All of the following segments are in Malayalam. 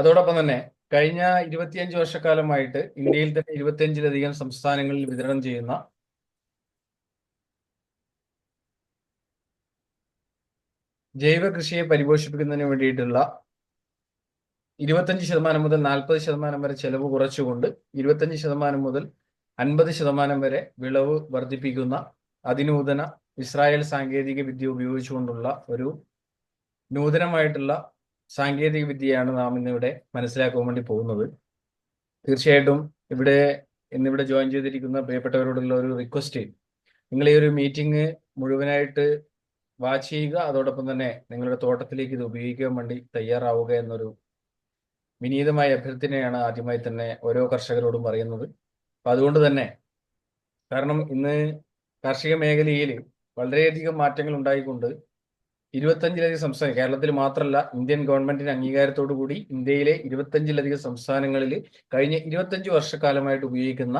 അതോടൊപ്പം തന്നെ കഴിഞ്ഞ ഇരുപത്തിയഞ്ച് വർഷക്കാലമായിട്ട് ഇന്ത്യയിൽ തന്നെ ഇരുപത്തിയഞ്ചിലധികം സംസ്ഥാനങ്ങളിൽ വിതരണം ചെയ്യുന്ന ജൈവ കൃഷിയെ പരിപോഷിപ്പിക്കുന്നതിന് വേണ്ടിയിട്ടുള്ള ഇരുപത്തഞ്ച് ശതമാനം മുതൽ നാൽപ്പത് ശതമാനം വരെ ചെലവ് കുറച്ചുകൊണ്ട് ഇരുപത്തഞ്ച് ശതമാനം മുതൽ അൻപത് ശതമാനം വരെ വിളവ് വർദ്ധിപ്പിക്കുന്ന അതിനൂതന ഇസ്രായേൽ സാങ്കേതിക വിദ്യ ഉപയോഗിച്ചുകൊണ്ടുള്ള ഒരു നൂതനമായിട്ടുള്ള സാങ്കേതിക വിദ്യയാണ് നാം ഇന്നിവിടെ മനസ്സിലാക്കാൻ വേണ്ടി പോകുന്നത്. തീർച്ചയായിട്ടും ഇവിടെ ഇന്നിവിടെ ജോയിൻ ചെയ്തിരിക്കുന്ന പ്രിയപ്പെട്ടവരോടുള്ള ഒരു റിക്വസ്റ്റ് നിങ്ങൾ ഈ ഒരു മീറ്റിംഗ് മുഴുവനായിട്ട് വാച്ച് ചെയ്യുക. അതോടൊപ്പം തന്നെ നിങ്ങളുടെ തോട്ടത്തിലേക്ക് ഇത് ഉപയോഗിക്കാൻ വേണ്ടി തയ്യാറാവുക എന്നൊരു വിനീതമായ അഭ്യർത്ഥനയാണ് ആദ്യമായി തന്നെ ഓരോ കർഷകരോടും പറയുന്നത്. അപ്പൊ അതുകൊണ്ട് തന്നെ കാരണം ഇന്ന് കാർഷിക മേഖലയിൽ വളരെയധികം മാറ്റങ്ങൾ ഉണ്ടായിക്കൊണ്ട് ഇരുപത്തഞ്ചിലധികം സംസ്ഥാനം കേരളത്തിൽ മാത്രമല്ല ഇന്ത്യൻ ഗവൺമെന്റിന്റെ അംഗീകാരത്തോടു കൂടി ഇന്ത്യയിലെ ഇരുപത്തഞ്ചിലധികം സംസ്ഥാനങ്ങളിൽ കഴിഞ്ഞ ഇരുപത്തഞ്ച് വർഷക്കാലമായിട്ട് ഉപയോഗിക്കുന്ന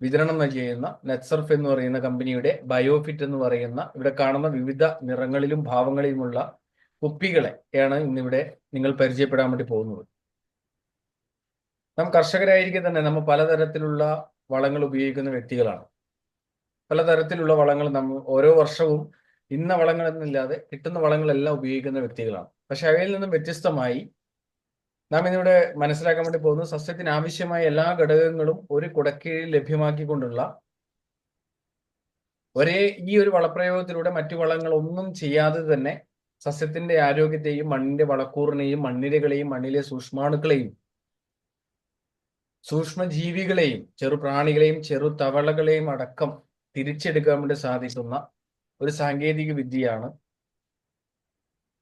വിതരണം ചെയ്യുന്ന നെറ്റ്സർഫ് എന്ന് പറയുന്ന കമ്പനിയുടെ ബയോഫിറ്റ് എന്ന് പറയുന്ന ഇവിടെ കാണുന്ന വിവിധ നിറങ്ങളിലും ഭാവങ്ങളിലുമുള്ള കുപ്പികളെ ആണ് ഇന്നിവിടെ നിങ്ങൾ പരിചയപ്പെടാൻ വേണ്ടി പോകുന്നത്. നാം കർഷകരായിരിക്കെ തന്നെ നമ്മൾ പലതരത്തിലുള്ള വളങ്ങൾ ഉപയോഗിക്കുന്ന വ്യക്തികളാണ്. പലതരത്തിലുള്ള വളങ്ങൾ നമ്മൾ ഓരോ വർഷവും ഇന്ന വളങ്ങളെന്നില്ലാതെ കിട്ടുന്ന വളങ്ങളെല്ലാം ഉപയോഗിക്കുന്ന വ്യക്തികളാണ്. പക്ഷെ അവയിൽ നിന്നും വ്യത്യസ്തമായി നാം ഇന്നിവിടെ മനസ്സിലാക്കാൻ വേണ്ടി പോകുന്നത് സസ്യത്തിന് ആവശ്യമായ എല്ലാ ഘടകങ്ങളും ഒരു കുടക്കീഴിൽ ലഭ്യമാക്കിക്കൊണ്ടുള്ള ഒരേ ഈ ഒരു വളപ്രയോഗത്തിലൂടെ മറ്റു വളങ്ങൾ ഒന്നും ചെയ്യാതെ തന്നെ സസ്യത്തിന്റെ ആരോഗ്യത്തെയും മണ്ണിന്റെ വളക്കൂറിനെയും മണ്ണിരകളെയും മണ്ണിലെ സൂക്ഷ്മാണുക്കളെയും സൂക്ഷ്മജീവികളെയും ചെറു പ്രാണികളെയും ചെറു തവളകളെയും അടക്കം തിരിച്ചെടുക്കാൻ വേണ്ടി സാധിക്കുന്ന ഒരു സാങ്കേതിക വിദ്യയാണ്.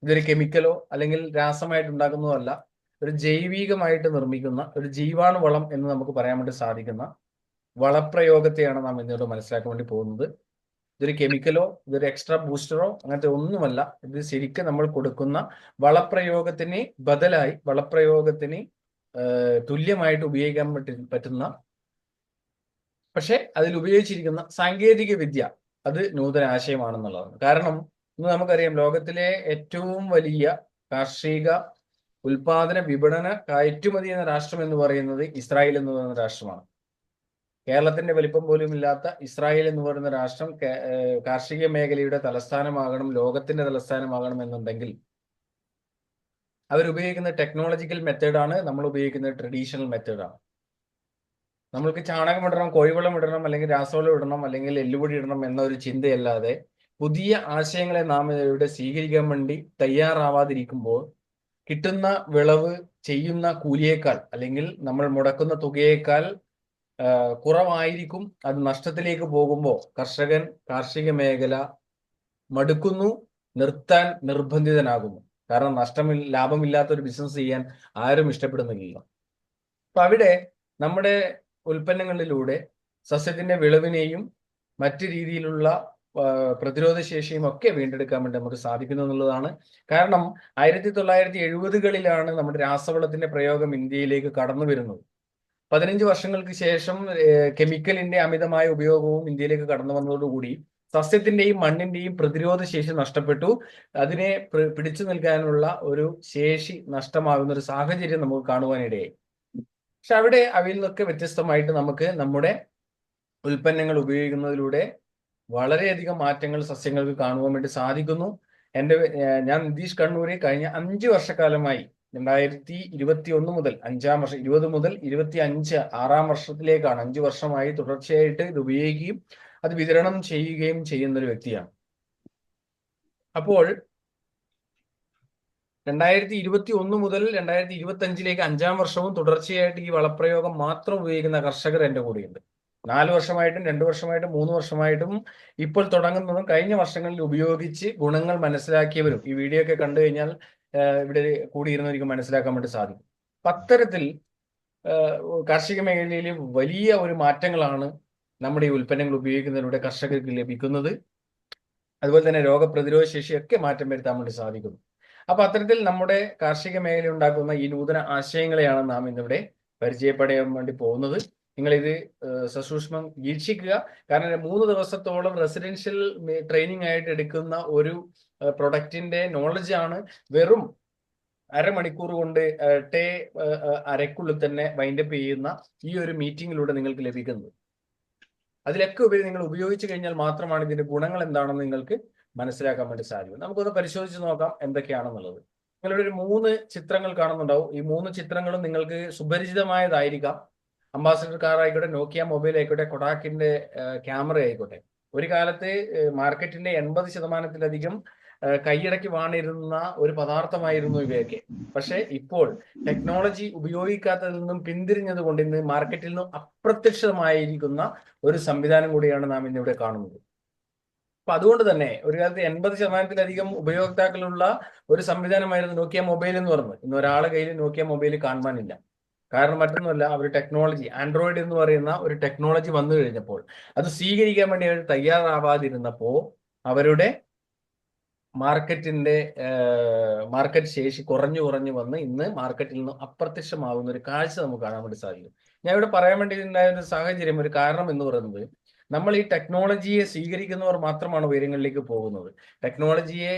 ഇതൊരു കെമിക്കലോ അല്ലെങ്കിൽ രാസമായിട്ട് ഉണ്ടാക്കുന്നതല്ല ഒരു ജൈവികമായിട്ട് നിർമ്മിക്കുന്ന ഒരു ജീവാണു വളം എന്ന് നമുക്ക് പറയാൻ വേണ്ടി സാധിക്കുന്ന വളപ്രയോഗത്തെയാണ് നാം ഇന്നോട് മനസ്സിലാക്കാൻ വേണ്ടി പോകുന്നത്. ഇതൊരു കെമിക്കലോ ഇതൊരു എക്സ്ട്രാ ബൂസ്റ്ററോ അങ്ങനത്തെ ഒന്നുമല്ല. ഇത് ശരിക്കും നമ്മൾ കൊടുക്കുന്ന വളപ്രയോഗത്തിന് ബദലായി വളപ്രയോഗത്തിന് തുല്യമായിട്ട് ഉപയോഗിക്കാൻ പറ്റി പറ്റുന്ന പക്ഷെ അതിൽ ഉപയോഗിച്ചിരിക്കുന്ന സാങ്കേതിക വിദ്യ അത് നൂതന ആശയമാണെന്നുള്ളതാണ് കാരണം ഇന്ന് നമുക്കറിയാം ലോകത്തിലെ ഏറ്റവും വലിയ കാർഷിക ഉൽപാദന വിപണന കയറ്റുമതി എന്ന രാഷ്ട്രം എന്ന് പറയുന്നത് ഇസ്രായേൽ എന്ന് പറയുന്ന രാഷ്ട്രമാണ്. കേരളത്തിന്റെ വലിപ്പം പോലും ഇല്ലാത്ത ഇസ്രായേൽ എന്ന് പറയുന്ന രാഷ്ട്രം കാർഷിക മേഖലയുടെ തലസ്ഥാനമാകണം ലോകത്തിന്റെ തലസ്ഥാനമാകണം എന്നുണ്ടെങ്കിൽ അവരുപയോഗിക്കുന്ന ടെക്നോളജിക്കൽ മെത്തേഡാണ് നമ്മൾ ഉപയോഗിക്കുന്ന ട്രഡീഷണൽ മെത്തേഡാണ് നമ്മൾക്ക് ചാണകം ഇടണം കോഴിവെള്ളം ഇടണം അല്ലെങ്കിൽ രാസവളം ഇടണം അല്ലെങ്കിൽ എല്ലുപൊടി ഇടണം എന്നൊരു ചിന്തയല്ലാതെ പുതിയ ആശയങ്ങളെ നാം ഇവിടെ സ്വീകരിക്കാൻ വേണ്ടി തയ്യാറാവാതിരിക്കുമ്പോൾ കിട്ടുന്ന വിളവ് ചെയ്യുന്ന കൂലിയേക്കാൾ അല്ലെങ്കിൽ നമ്മൾ മുടക്കുന്ന തുകയേക്കാൾ കുറവായിരിക്കും. അത് നഷ്ടത്തിലേക്ക് പോകുമ്പോൾ കർഷകൻ കാർഷിക മേഖല മടുക്കുന്നു നിർത്താൻ നിർബന്ധിതനാകുന്നു. കാരണം നഷ്ടമില്ല ലാഭമില്ലാത്ത ഒരു ബിസിനസ് ചെയ്യാൻ ആരും ഇഷ്ടപ്പെടുന്നില്ല അപ്പൊ അവിടെ നമ്മുടെ ഉൽപ്പന്നങ്ങളിലൂടെ സസ്യത്തിന്റെ വിളവിനെയും മറ്റ് രീതിയിലുള്ള പ്രതിരോധ ശേഷിയും ഒക്കെ വീണ്ടെടുക്കാൻ വേണ്ടി നമുക്ക് സാധിക്കുന്നു എന്നുള്ളതാണ്. കാരണം ആയിരത്തി തൊള്ളായിരത്തി എഴുപതുകളിലാണ് നമ്മുടെ രാസവളത്തിന്റെ പ്രയോഗം ഇന്ത്യയിലേക്ക് കടന്നു വരുന്നത്. പതിനഞ്ച് വർഷങ്ങൾക്ക് ശേഷം കെമിക്കലിന്റെ അമിതമായ ഉപയോഗവും ഇന്ത്യയിലേക്ക് കടന്നു വന്നതോടുകൂടി സസ്യത്തിന്റെയും മണ്ണിന്റെയും പ്രതിരോധ ശേഷി നഷ്ടപ്പെട്ടു. അതിനെ പിടിച്ചു നിൽക്കാനുള്ള ഒരു ശേഷി നഷ്ടമാകുന്ന ഒരു സാഹചര്യം നമുക്ക് കാണുവാനിടയായി. പക്ഷെ അവിടെ അവയിൽ നിന്നൊക്കെ വ്യത്യസ്തമായിട്ട് നമുക്ക് നമ്മുടെ ഉൽപ്പന്നങ്ങൾ ഉപയോഗിക്കുന്നതിലൂടെ വളരെയധികം മാറ്റങ്ങൾ സസ്യങ്ങൾക്ക് കാണുവാൻ വേണ്ടി സാധിക്കുന്നു. എന്റെ ഞാൻ നിതീഷ് കണ്ണൂരി കഴിഞ്ഞ അഞ്ച് വർഷക്കാലമായി രണ്ടായിരത്തി ഇരുപത്തി ഒന്ന് മുതൽ അഞ്ചാം വർഷം ഇരുപത് മുതൽ ഇരുപത്തി അഞ്ച് ആറാം വർഷത്തിലേക്കാണ് അഞ്ച് വർഷമായി തുടർച്ചയായിട്ട് ഇത് ഉപയോഗിക്കുകയും അത് വിതരണം ചെയ്യുകയും ചെയ്യുന്ന ഒരു വ്യക്തിയാണ്. അപ്പോൾ രണ്ടായിരത്തി ഇരുപത്തി ഒന്ന് മുതൽ രണ്ടായിരത്തി ഇരുപത്തി അഞ്ചിലേക്ക് അഞ്ചാം വർഷവും തുടർച്ചയായിട്ട് ഈ വളപ്രയോഗം മാത്രം ഉപയോഗിക്കുന്ന കർഷകർ എന്റെ കൂടെയുണ്ട്. നാല് വർഷമായിട്ടും രണ്ടു വർഷമായിട്ടും മൂന്ന് വർഷമായിട്ടും ഇപ്പോൾ തുടങ്ങുന്നതും കഴിഞ്ഞ വർഷങ്ങളിൽ ഉപയോഗിച്ച് ഗുണങ്ങൾ മനസ്സിലാക്കിയവരും ഈ വീഡിയോ ഒക്കെ കണ്ടു കഴിഞ്ഞാൽ ഇവിടെ കൂടിയിരുന്നവർക്ക് മനസ്സിലാക്കാൻ വേണ്ടി സാധിക്കും. അത്തരത്തിൽ കാർഷിക മേഖലയിൽ വലിയ ഒരു മാറ്റങ്ങളാണ് നമ്മുടെ ഈ ഉൽപ്പന്നങ്ങൾ ഉപയോഗിക്കുന്നതിലൂടെ കർഷകർക്ക് ലഭിക്കുന്നത്. അതുപോലെ തന്നെ രോഗപ്രതിരോധ ശേഷിയൊക്കെ മാറ്റം വരുത്താൻ വേണ്ടി സാധിക്കുന്നു. അപ്പൊ അത്തരത്തിൽ നമ്മുടെ കാർഷിക മേഖല ഉണ്ടാക്കുന്ന ഈ നൂതന ആശയങ്ങളെയാണ് നാം ഇന്നിവിടെ പരിചയപ്പെടാൻ വേണ്ടി പോകുന്നത്. നിങ്ങൾ ഇത് സസൂക്ഷ്മം വീക്ഷിക്കുക. കാരണം മൂന്ന് ദിവസത്തോളം റെസിഡൻഷ്യൽ ട്രെയിനിങ് ആയിട്ട് എടുക്കുന്ന ഒരു പ്രൊഡക്റ്റിന്റെ നോളജ് ആണ് വെറും അരമണിക്കൂർ കൊണ്ട് ടേ അരക്കുള്ളിൽ തന്നെ വൈൻഡപ്പ് ചെയ്യുന്ന ഈ ഒരു മീറ്റിംഗിലൂടെ നിങ്ങൾക്ക് ലഭിക്കുന്നത്. അതിലൊക്കെ ഉപരി നിങ്ങൾ ഉപയോഗിച്ചു കഴിഞ്ഞാൽ മാത്രമാണ് ഇതിന്റെ ഗുണങ്ങൾ എന്താണെന്ന് നിങ്ങൾക്ക് മനസ്സിലാക്കാൻ വേണ്ടി സാധിക്കും. നമുക്കൊന്ന് പരിശോധിച്ച് നോക്കാം എന്തൊക്കെയാണെന്നുള്ളത്. നിങ്ങളുടെ ഒരു മൂന്ന് ചിത്രങ്ങൾ കാണുന്നുണ്ടാവും. ഈ മൂന്ന് ചിത്രങ്ങളും നിങ്ങൾക്ക് സുപരിചിതമായതായിരിക്കാം. അംബാസിഡർ കാർ ആയിക്കോട്ടെ നോക്കിയ മൊബൈൽ ആയിക്കോട്ടെ കൊടാക്കിന്റെ ക്യാമറ ആയിക്കോട്ടെ. ഒരു കാലത്ത് മാർക്കറ്റിന്റെ എൺപത് ശതമാനത്തിലധികം കൈയടക്കി വാണിരുന്ന ഒരു പദാർത്ഥമായിരുന്നു ഇവയൊക്കെ. പക്ഷെ ഇപ്പോൾ ടെക്നോളജി ഉപയോഗിക്കാത്തതിൽ നിന്നും പിന്തിരിഞ്ഞത് കൊണ്ട് ഇന്ന് മാർക്കറ്റിൽ നിന്നും അപ്രത്യക്ഷമായിരിക്കുന്ന ഒരു സംവിധാനം കൂടിയാണ് നാം ഇന്നിവിടെ കാണുന്നത്. അപ്പൊ അതുകൊണ്ട് തന്നെ ഒരു കാലത്ത് എൺപത് ശതമാനത്തിലധികം ഉപയോക്താക്കളുള്ള ഒരു സംവിധാനമായിരുന്നു നോക്കിയ മൊബൈൽ എന്ന് പറയുന്നത് ഇന്ന് ഒരാളെ കയ്യിൽ നോക്കിയ മൊബൈൽ കാണുവാനില്ല. കാരണം മറ്റൊന്നുമല്ല അവർ ടെക്നോളജി ആൻഡ്രോയിഡ് എന്ന് പറയുന്ന ഒരു ടെക്നോളജി വന്നു കഴിഞ്ഞപ്പോൾ അത് സ്വീകരിക്കാൻ വേണ്ടി അവർ തയ്യാറാവാതിരുന്നപ്പോ അവരുടെ മാർക്കറ്റിന്റെ മാർക്കറ്റ് ശേഷി കുറഞ്ഞു കുറഞ്ഞു വന്ന് ഇന്ന് മാർക്കറ്റിൽ നിന്ന് അപ്രത്യക്ഷമാകുന്ന ഒരു കാഴ്ച നമുക്ക് കാണാൻ വേണ്ടി സാധിക്കും. ഞാൻ ഇവിടെ പറയാൻ വേണ്ടി ഉണ്ടായ ഒരു സാഹചര്യം ഒരു കാരണം എന്ന് പറയുന്നത് നമ്മൾ ഈ ടെക്നോളജിയെ സ്വീകരിക്കുന്നവർ മാത്രമാണ് ഉയരങ്ങളിലേക്ക് പോകുന്നത്. ടെക്നോളജിയെ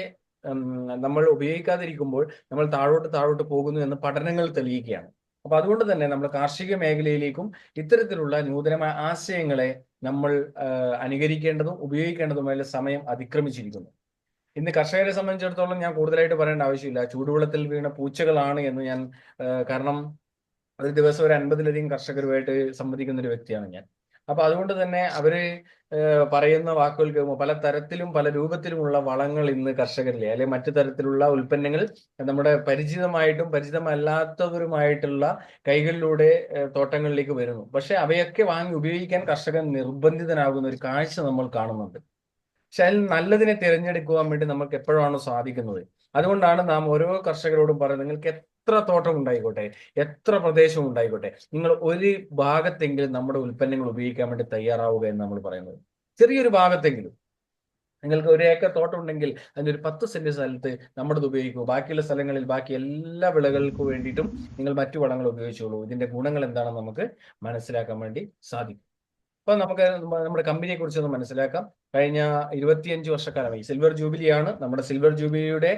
നമ്മൾ ഉപയോഗിക്കാതിരിക്കുമ്പോൾ നമ്മൾ താഴോട്ട് താഴോട്ട് പോകുന്നു എന്ന് പഠനങ്ങൾ തെളിയിക്കുകയാണ്. അപ്പൊ അതുകൊണ്ട് തന്നെ നമ്മൾ കാർഷിക മേഖലയിലേക്കും ഇത്തരത്തിലുള്ള നൂതനമായ ആശയങ്ങളെ നമ്മൾ അനുകരിക്കേണ്ടതും ഉപയോഗിക്കേണ്ടതുമായ സമയം അതിക്രമിച്ചിരിക്കുന്നു. ഇന്ന് കർഷകരെ സംബന്ധിച്ചിടത്തോളം ഞാൻ കൂടുതലായിട്ട് പറയേണ്ട ആവശ്യമില്ല. ചൂടുവെള്ളത്തിൽ വീണ പൂച്ചകളാണ് എന്ന് ഞാൻ കാരണം ഒരു ദിവസം ഒരു അൻപതിലധികം കർഷകരുമായിട്ട് സംവദിക്കുന്ന ഒരു വ്യക്തിയാണ് ഞാൻ. അപ്പൊ അതുകൊണ്ട് തന്നെ അവർ പറയുന്ന വാക്കുകൾ കേൾക്കുമ്പോൾ പല തരത്തിലും പല രൂപത്തിലുമുള്ള വളങ്ങൾ ഇന്ന് കർഷകരിലെ അല്ലെ മറ്റു തരത്തിലുള്ള ഉൽപ്പന്നങ്ങൾ നമ്മുടെ പരിചിതമായിട്ടും പരിചിതമല്ലാത്തവരുമായിട്ടുള്ള കൈകളിലൂടെ തോട്ടങ്ങളിലേക്ക് വരുന്നു. പക്ഷെ അവയൊക്കെ വാങ്ങി ഉപയോഗിക്കാൻ കർഷകൻ നിർബന്ധിതനാകുന്ന ഒരു കാഴ്ച നമ്മൾ കാണുന്നുണ്ട്. പക്ഷെ അതിൽ നല്ലതിനെ തിരഞ്ഞെടുക്കുവാൻ വേണ്ടി നമുക്ക് എപ്പോഴാണ് സാധിക്കുന്നത്? അതുകൊണ്ടാണ് നാം ഓരോ കർഷകരോടും പറയുന്നത് നിങ്ങൾക്ക് എത്ര തോട്ടം ഉണ്ടായിക്കോട്ടെ എത്ര പ്രദേശം ഉണ്ടായിക്കോട്ടെ നിങ്ങൾ ഒരു ഭാഗത്തെങ്കിലും നമ്മുടെ ഉൽപ്പന്നങ്ങൾ ഉപയോഗിക്കാൻ വേണ്ടി തയ്യാറാവുക എന്ന് നമ്മൾ പറയുന്നത്. ചെറിയൊരു ഭാഗത്തെങ്കിലും. നിങ്ങൾക്ക് ഒരു ഏക്കർ തോട്ടം ഉണ്ടെങ്കിൽ അതിന്റെ ഒരു പത്ത് സെന്റ് സ്ഥലത്ത് നമ്മുടെ ഉപയോഗിക്കൂ. ബാക്കിയുള്ള സ്ഥലങ്ങളിൽ ബാക്കി എല്ലാ വിളകൾക്കും വേണ്ടിയിട്ടും നിങ്ങൾ മറ്റു വളങ്ങൾ ഉപയോഗിച്ചോളൂ. ഇതിന്റെ ഗുണങ്ങൾ എന്താണെന്ന് നമുക്ക് മനസ്സിലാക്കാൻ വേണ്ടി സാധിക്കും. അപ്പൊ നമുക്ക് നമ്മുടെ കമ്പനിയെ കുറിച്ച് ഒന്ന് മനസ്സിലാക്കാം. കഴിഞ്ഞ ഇരുപത്തിയഞ്ച് വർഷക്കാലമായി സിൽവർ ജൂബിലിയാണ് നമ്മുടെ സിൽവർ ജൂബിലിയുടെ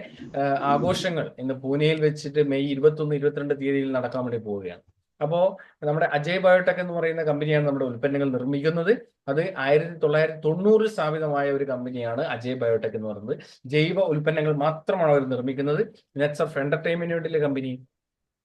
ആഘോഷങ്ങൾ ഇന്ന് പൂനെയിൽ വെച്ചിട്ട് മെയ് ഇരുപത്തൊന്ന് ഇരുപത്തിരണ്ട് തീയതിയിൽ നടക്കാൻ വേണ്ടി പോവുകയാണ്. അപ്പോ നമ്മുടെ അജയ് ബയോടെക് എന്ന് പറയുന്ന കമ്പനിയാണ് നമ്മുടെ ഉൽപ്പന്നങ്ങൾ നിർമ്മിക്കുന്നത്. അത് ആയിരത്തി തൊള്ളായിരത്തി തൊണ്ണൂറിൽ സ്ഥാപിതമായ ഒരു കമ്പനിയാണ് അജയ് ബയോടെക് എന്ന് പറയുന്നത്. ജൈവ ഉൽപ്പന്നങ്ങൾ മാത്രമാണ് അവർ നിർമ്മിക്കുന്നത്. Nets of entertainment company.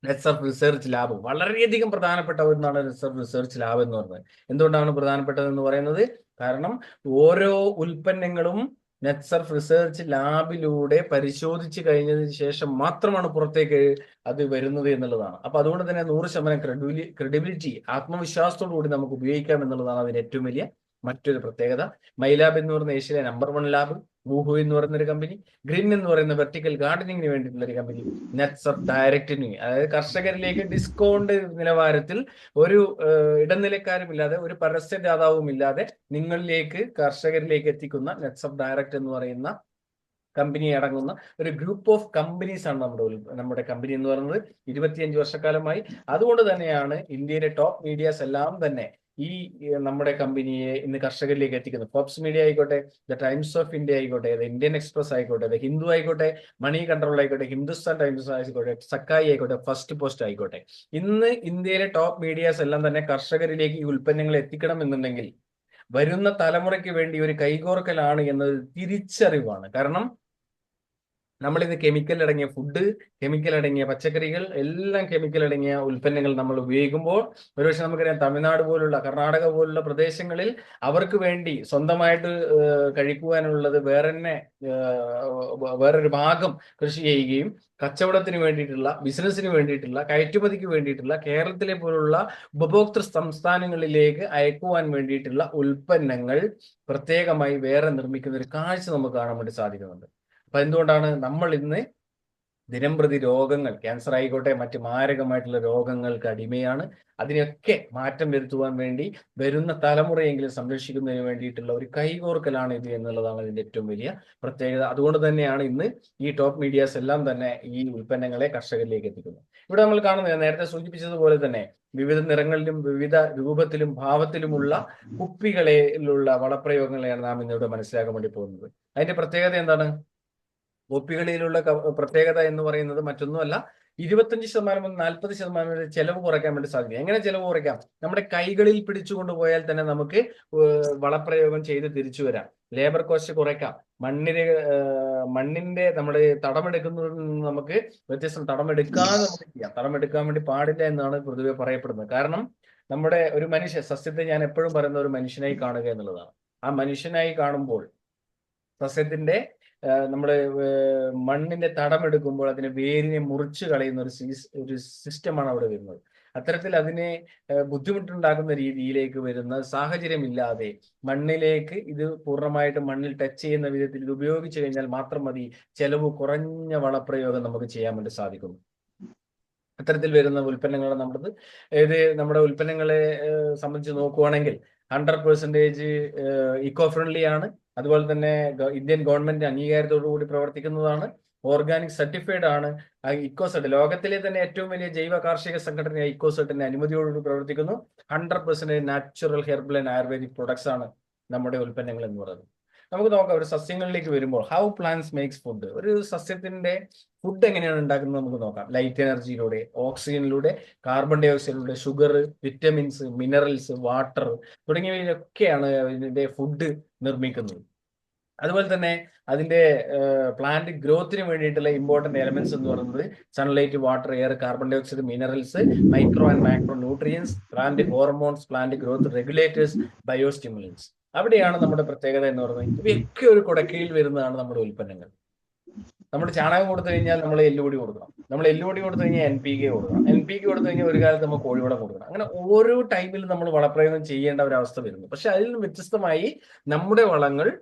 Reserve research lab വളരെയധികം പ്രധാനപ്പെട്ട ഒന്നാണ് റിസർവ് റിസർച്ച് ലാബ് എന്ന് പറയുന്നത്. എന്തുകൊണ്ടാണ് പ്രധാനപ്പെട്ടത് എന്ന് പറയുന്നത്? കാരണം ഓരോ ഉൽപ്പന്നങ്ങളും നെറ്റ്സർഫ് റിസർച്ച് ലാബിലൂടെ പരിശോധിച്ച് കഴിഞ്ഞതിന് ശേഷം മാത്രമാണ് പുറത്തേക്ക് അത് വരുന്നത് എന്നുള്ളതാണ്. അപ്പൊ അതുകൊണ്ട് തന്നെ നൂറ് ശതമാനം ക്രെഡിബിലി ക്രെഡിബിലിറ്റി ആത്മവിശ്വാസത്തോടു കൂടി നമുക്ക് ഉപയോഗിക്കാം എന്നുള്ളതാണ് അതിന് ഏറ്റവും വലിയ മറ്റൊരു പ്രത്യേകത. മൈലാബ് എന്ന് പറയുന്ന ഏഷ്യയിലെ നമ്പർ വൺ ലാബ് വൂഹു എന്ന് പറയുന്ന ഒരു കമ്പനി ഗ്രീൻ എന്ന് പറയുന്ന വെർട്ടിക്കൽ ഗാർഡനിങ്ങിന് വേണ്ടിയിട്ടുള്ള ഒരു കമ്പനി നെറ്റ്സ് ഓഫ് ഡയറക്റ്റിന് അതായത് കർഷകരിലേക്ക് ഡിസ്കൗണ്ട് നിലവാരത്തിൽ ഒരു ഇടനിലക്കാരും ഇല്ലാതെ ഒരു പരസ്യദാതാവും ഇല്ലാതെ നിങ്ങളിലേക്ക് കർഷകരിലേക്ക് എത്തിക്കുന്ന നെറ്റ്സ് ഓഫ് ഡയറക്റ്റ് എന്ന് പറയുന്ന കമ്പനി അടങ്ങുന്ന ഒരു ഗ്രൂപ്പ് ഓഫ് കമ്പനീസ് ആണ് നമ്മുടെ നമ്മുടെ കമ്പനി എന്ന് പറയുന്നത്. ഇരുപത്തിയഞ്ച് വർഷക്കാലമായി. അതുകൊണ്ട് തന്നെയാണ് ഇന്ത്യയിലെ ടോപ്പ് മീഡിയാസ് എല്ലാം തന്നെ ഈ നമ്മുടെ കമ്പനിയെ ഇന്ന് കർഷകരിലേക്ക് എത്തിക്കുന്നത് ഫോപ്സ് മീഡിയ ആയിക്കോട്ടെ ദ ടൈംസ് ഓഫ് ഇന്ത്യ ആയിക്കോട്ടെ ദ ഇന്ത്യൻ എക്സ്പ്രസ് ആയിക്കോട്ടെ ദ ഹിന്ദു ആയിക്കോട്ടെ മണി കൺട്രോൾ ആയിക്കോട്ടെ ഹിന്ദുസ്ഥാൻ ടൈംസ് ആയിക്കോട്ടെ സക്കായി ആയിക്കോട്ടെ ഫസ്റ്റ് പോസ്റ്റ് ആയിക്കോട്ടെ. ഇന്ന് ഇന്ത്യയിലെ ടോപ്പ് മീഡിയാസ് എല്ലാം തന്നെ കർഷകരിലേക്ക് ഈ ഉൽപ്പന്നങ്ങൾ എത്തിക്കണം എന്നുണ്ടെങ്കിൽ വരുന്ന തലമുറയ്ക്ക് വേണ്ടി ഒരു കൈകോർക്കലാണ് എന്നത് തിരിച്ചറിവാണ്. കാരണം നമ്മളിത് കെമിക്കൽ അടങ്ങിയ ഫുഡ് കെമിക്കൽ അടങ്ങിയ പച്ചക്കറികൾ എല്ലാം കെമിക്കൽ അടങ്ങിയ ഉൽപ്പന്നങ്ങൾ നമ്മൾ ഉപയോഗിക്കുമ്പോൾ ഒരുപക്ഷെ നമുക്കറിയാം തമിഴ്നാട് പോലുള്ള കർണാടക പോലുള്ള പ്രദേശങ്ങളിൽ അവർക്ക് വേണ്ടി സ്വന്തമായിട്ട് കഴിക്കുവാനുള്ളത് വേറെ തന്നെ വേറൊരു ഭാഗം കൃഷി ചെയ്യുകയും കച്ചവടത്തിന് വേണ്ടിയിട്ടുള്ള ബിസിനസ്സിന് വേണ്ടിയിട്ടുള്ള കയറ്റുമതിക്ക് വേണ്ടിയിട്ടുള്ള കേരളത്തിലെ പോലുള്ള ഉപഭോക്തൃ സംസ്ഥാനങ്ങളിലേക്ക് അയക്കുവാൻ വേണ്ടിയിട്ടുള്ള ഉൽപ്പന്നങ്ങൾ പ്രത്യേകമായി വേറെ നിർമ്മിക്കുന്ന ഒരു കാഴ്ച നമുക്ക് കാണാൻ വേണ്ടി സാധിക്കുന്നുണ്ട്. അപ്പൊ എന്തുകൊണ്ടാണ് നമ്മൾ ഇന്ന് ദിനംപ്രതി രോഗങ്ങൾ ക്യാൻസർ ആയിക്കോട്ടെ മറ്റ് മാരകമായിട്ടുള്ള രോഗങ്ങൾക്ക് അടിമയാണ്. അതിനൊക്കെ മാറ്റം വരുത്തുവാൻ വേണ്ടി വരുന്ന തലമുറയെങ്കിലും സംരക്ഷിക്കുന്നതിന് വേണ്ടിയിട്ടുള്ള ഒരു കൈകോർക്കലാണ് ഇത് എന്നുള്ളതാണ് ഇതിന്റെ ഏറ്റവും വലിയ പ്രത്യേകത. അതുകൊണ്ട് തന്നെയാണ് ഇന്ന് ഈ ടോപ്പ് മീഡിയാസ് എല്ലാം തന്നെ ഈ ഉൽപ്പന്നങ്ങളെ കർഷകരിലേക്ക് എത്തിക്കുന്നത്. ഇവിടെ നമ്മൾ കാണുന്നത് നേരത്തെ സൂചിപ്പിച്ചതുപോലെ തന്നെ വിവിധ നിറങ്ങളിലും വിവിധ രൂപത്തിലും ഭാവത്തിലുമുള്ള കുപ്പികളിലുള്ള വളപ്രയോഗങ്ങളെയാണ് നാം ഇന്നിവിടെ മനസ്സിലാക്കാൻ വേണ്ടി പോകുന്നത്. അതിന്റെ പ്രത്യേകത എന്താണ്? ഒപ്പികളിലുള്ള പ്രത്യേകത എന്ന് പറയുന്നത് മറ്റൊന്നുമല്ല. ഇരുപത്തഞ്ച് ശതമാനം മുതൽ നാൽപ്പത് ശതമാനം വരെ ചെലവ് കുറയ്ക്കാൻ വേണ്ടി സാധിക്കും. എങ്ങനെ ചെലവ് കുറയ്ക്കാം? നമ്മുടെ കൈകളിൽ പിടിച്ചുകൊണ്ട് പോയാൽ തന്നെ നമുക്ക് വളപ്രയോഗം ചെയ്ത് തിരിച്ചു വരാം. ലേബർ കോസ്റ്റ് കുറയ്ക്കാം. മണ്ണിന് മണ്ണിന്റെ നമ്മുടെ തടമെടുക്കുന്നതിൽ നിന്ന് നമുക്ക് വ്യത്യസ്തം തടമെടുക്കാതെ നമുക്ക് ചെയ്യാം. തടമെടുക്കാൻ വേണ്ടി പാടില്ല എന്നാണ് പൊതുവെ പറയപ്പെടുന്നത്. കാരണം നമ്മുടെ ഒരു മനുഷ്യ സസ്യത്തെ ഞാൻ എപ്പോഴും പറയുന്ന ഒരു മനുഷ്യനായി കാണുക എന്നുള്ളതാണ്. ആ മനുഷ്യനായി കാണുമ്പോൾ സസ്യത്തിന്റെ നമ്മൾ മണ്ണിന്റെ തടം എടുക്കുമ്പോൾ അതിനെ വേരിനെ മുറിച്ച് കളയുന്ന ഒരു ഒരു സിസ്റ്റമാണ് അവിടെ വരുന്നത്. അത്തരത്തിൽ അതിനെ ബുദ്ധിമുട്ടുണ്ടാക്കുന്ന രീതിയിലേക്ക് വരുന്ന സാഹചര്യമില്ലാതെ മണ്ണിലേക്ക് ഇത് പൂർണമായിട്ട് മണ്ണിൽ ടച്ച് ചെയ്യുന്ന വിധത്തിൽ ഇത് ഉപയോഗിച്ചു കഴിഞ്ഞാൽ മാത്രം മതി. ചെലവ് കുറഞ്ഞ വളപ്രയോഗം നമുക്ക് ചെയ്യാൻ വേണ്ടി സാധിക്കുന്നു. അത്തരത്തിൽ വരുന്ന ഉൽപ്പന്നങ്ങൾ നമ്മുടെ ഇത് നമ്മുടെ ഉൽപ്പന്നങ്ങളെ സംബന്ധിച്ച് നോക്കുവാണെങ്കിൽ ഹൺഡ്രഡ് പെർസെന്റേജ് ഇക്കോ ഫ്രണ്ട്ലി ആണ്. അതുപോലെ തന്നെ ഇന്ത്യൻ ഗവൺമെന്റ് അംഗീകാരത്തോടു കൂടി പ്രവർത്തിക്കുന്നതാണ്. ഓർഗാനിക് സർട്ടിഫൈഡ് ആണ്. ഇക്കോസെട്ട് ലോകത്തിലെ തന്നെ ഏറ്റവും വലിയ ജൈവ കാർഷിക സംഘടനയായ ഇക്കോസെട്ടിന്റെ അനുമതിയോടുകൂടി പ്രവർത്തിക്കുന്നു. Hundred percent natural herbal and ayurvedic products ആണ് നമ്മുടെ ഉൽപ്പന്നങ്ങൾ എന്ന് പറയുന്നത്. നമുക്ക് നോക്കാം ഒരു സസ്യങ്ങളിലേക്ക് വരുമ്പോൾ ഹൗ പ്ലാന്റ്സ് മേക്സ് ഫുഡ് ഒരു സസ്യത്തിന്റെ ഫുഡ് എങ്ങനെയാണ് ഉണ്ടാക്കുന്നത് നമുക്ക് നോക്കാം. ലൈറ്റ് എനർജിയിലൂടെ ഓക്സിജനിലൂടെ കാർബൺ ഡൈ ഓക്സൈഡിലൂടെ ഷുഗർ വിറ്റമിൻസ് മിനറൽസ് വാട്ടർ തുടങ്ങിയവയിലൊക്കെയാണ് ഇതിന്റെ ഫുഡ് നിർമ്മിക്കുന്നത്. അതുപോലെ തന്നെ അതിന്റെ പ്ലാന്റ് ഗ്രോത്തിന് വേണ്ടിയിട്ടുള്ള ഇമ്പോർട്ടന്റ് എലമെന്റ്സ് എന്ന് പറയുന്നത് sunlight water air carbon dioxide minerals micro and macro nutrients plant hormones plant growth regulators biostimulants അവിടെയാണ് നമ്മുടെ പ്രത്യേകത എന്ന് പറയുന്നത്. ഇവയൊക്കെ ഒരു കുടക്കീഴിൽ വരുന്നതാണ് നമ്മുടെ ഉൽപ്പന്നങ്ങൾ. നമ്മൾ ചാണകം കൊടുത്തു കഴിഞ്ഞാൽ നമ്മൾ എല്ലുപൊടി കൊടുക്കണം. നമ്മൾ എല്ലുപൊടി കൊടുത്തു കഴിഞ്ഞാൽ എൻ പി കെ കൊടുക്കണം. എൻ പി കെ കൊടുത്തു കഴിഞ്ഞാൽ ഒരു കാലത്ത് നമ്മൾ കോഴിവളം കൊടുക്കണം. അങ്ങനെ ഓരോ ടൈമിലും നമ്മൾ വളപ്രയോഗം ചെയ്യേണ്ട ഒരു അവസ്ഥ വരുന്നു. പക്ഷെ അതിൽ വ്യത്യസ്തമായി നമ്മുടെ വളങ്ങൾ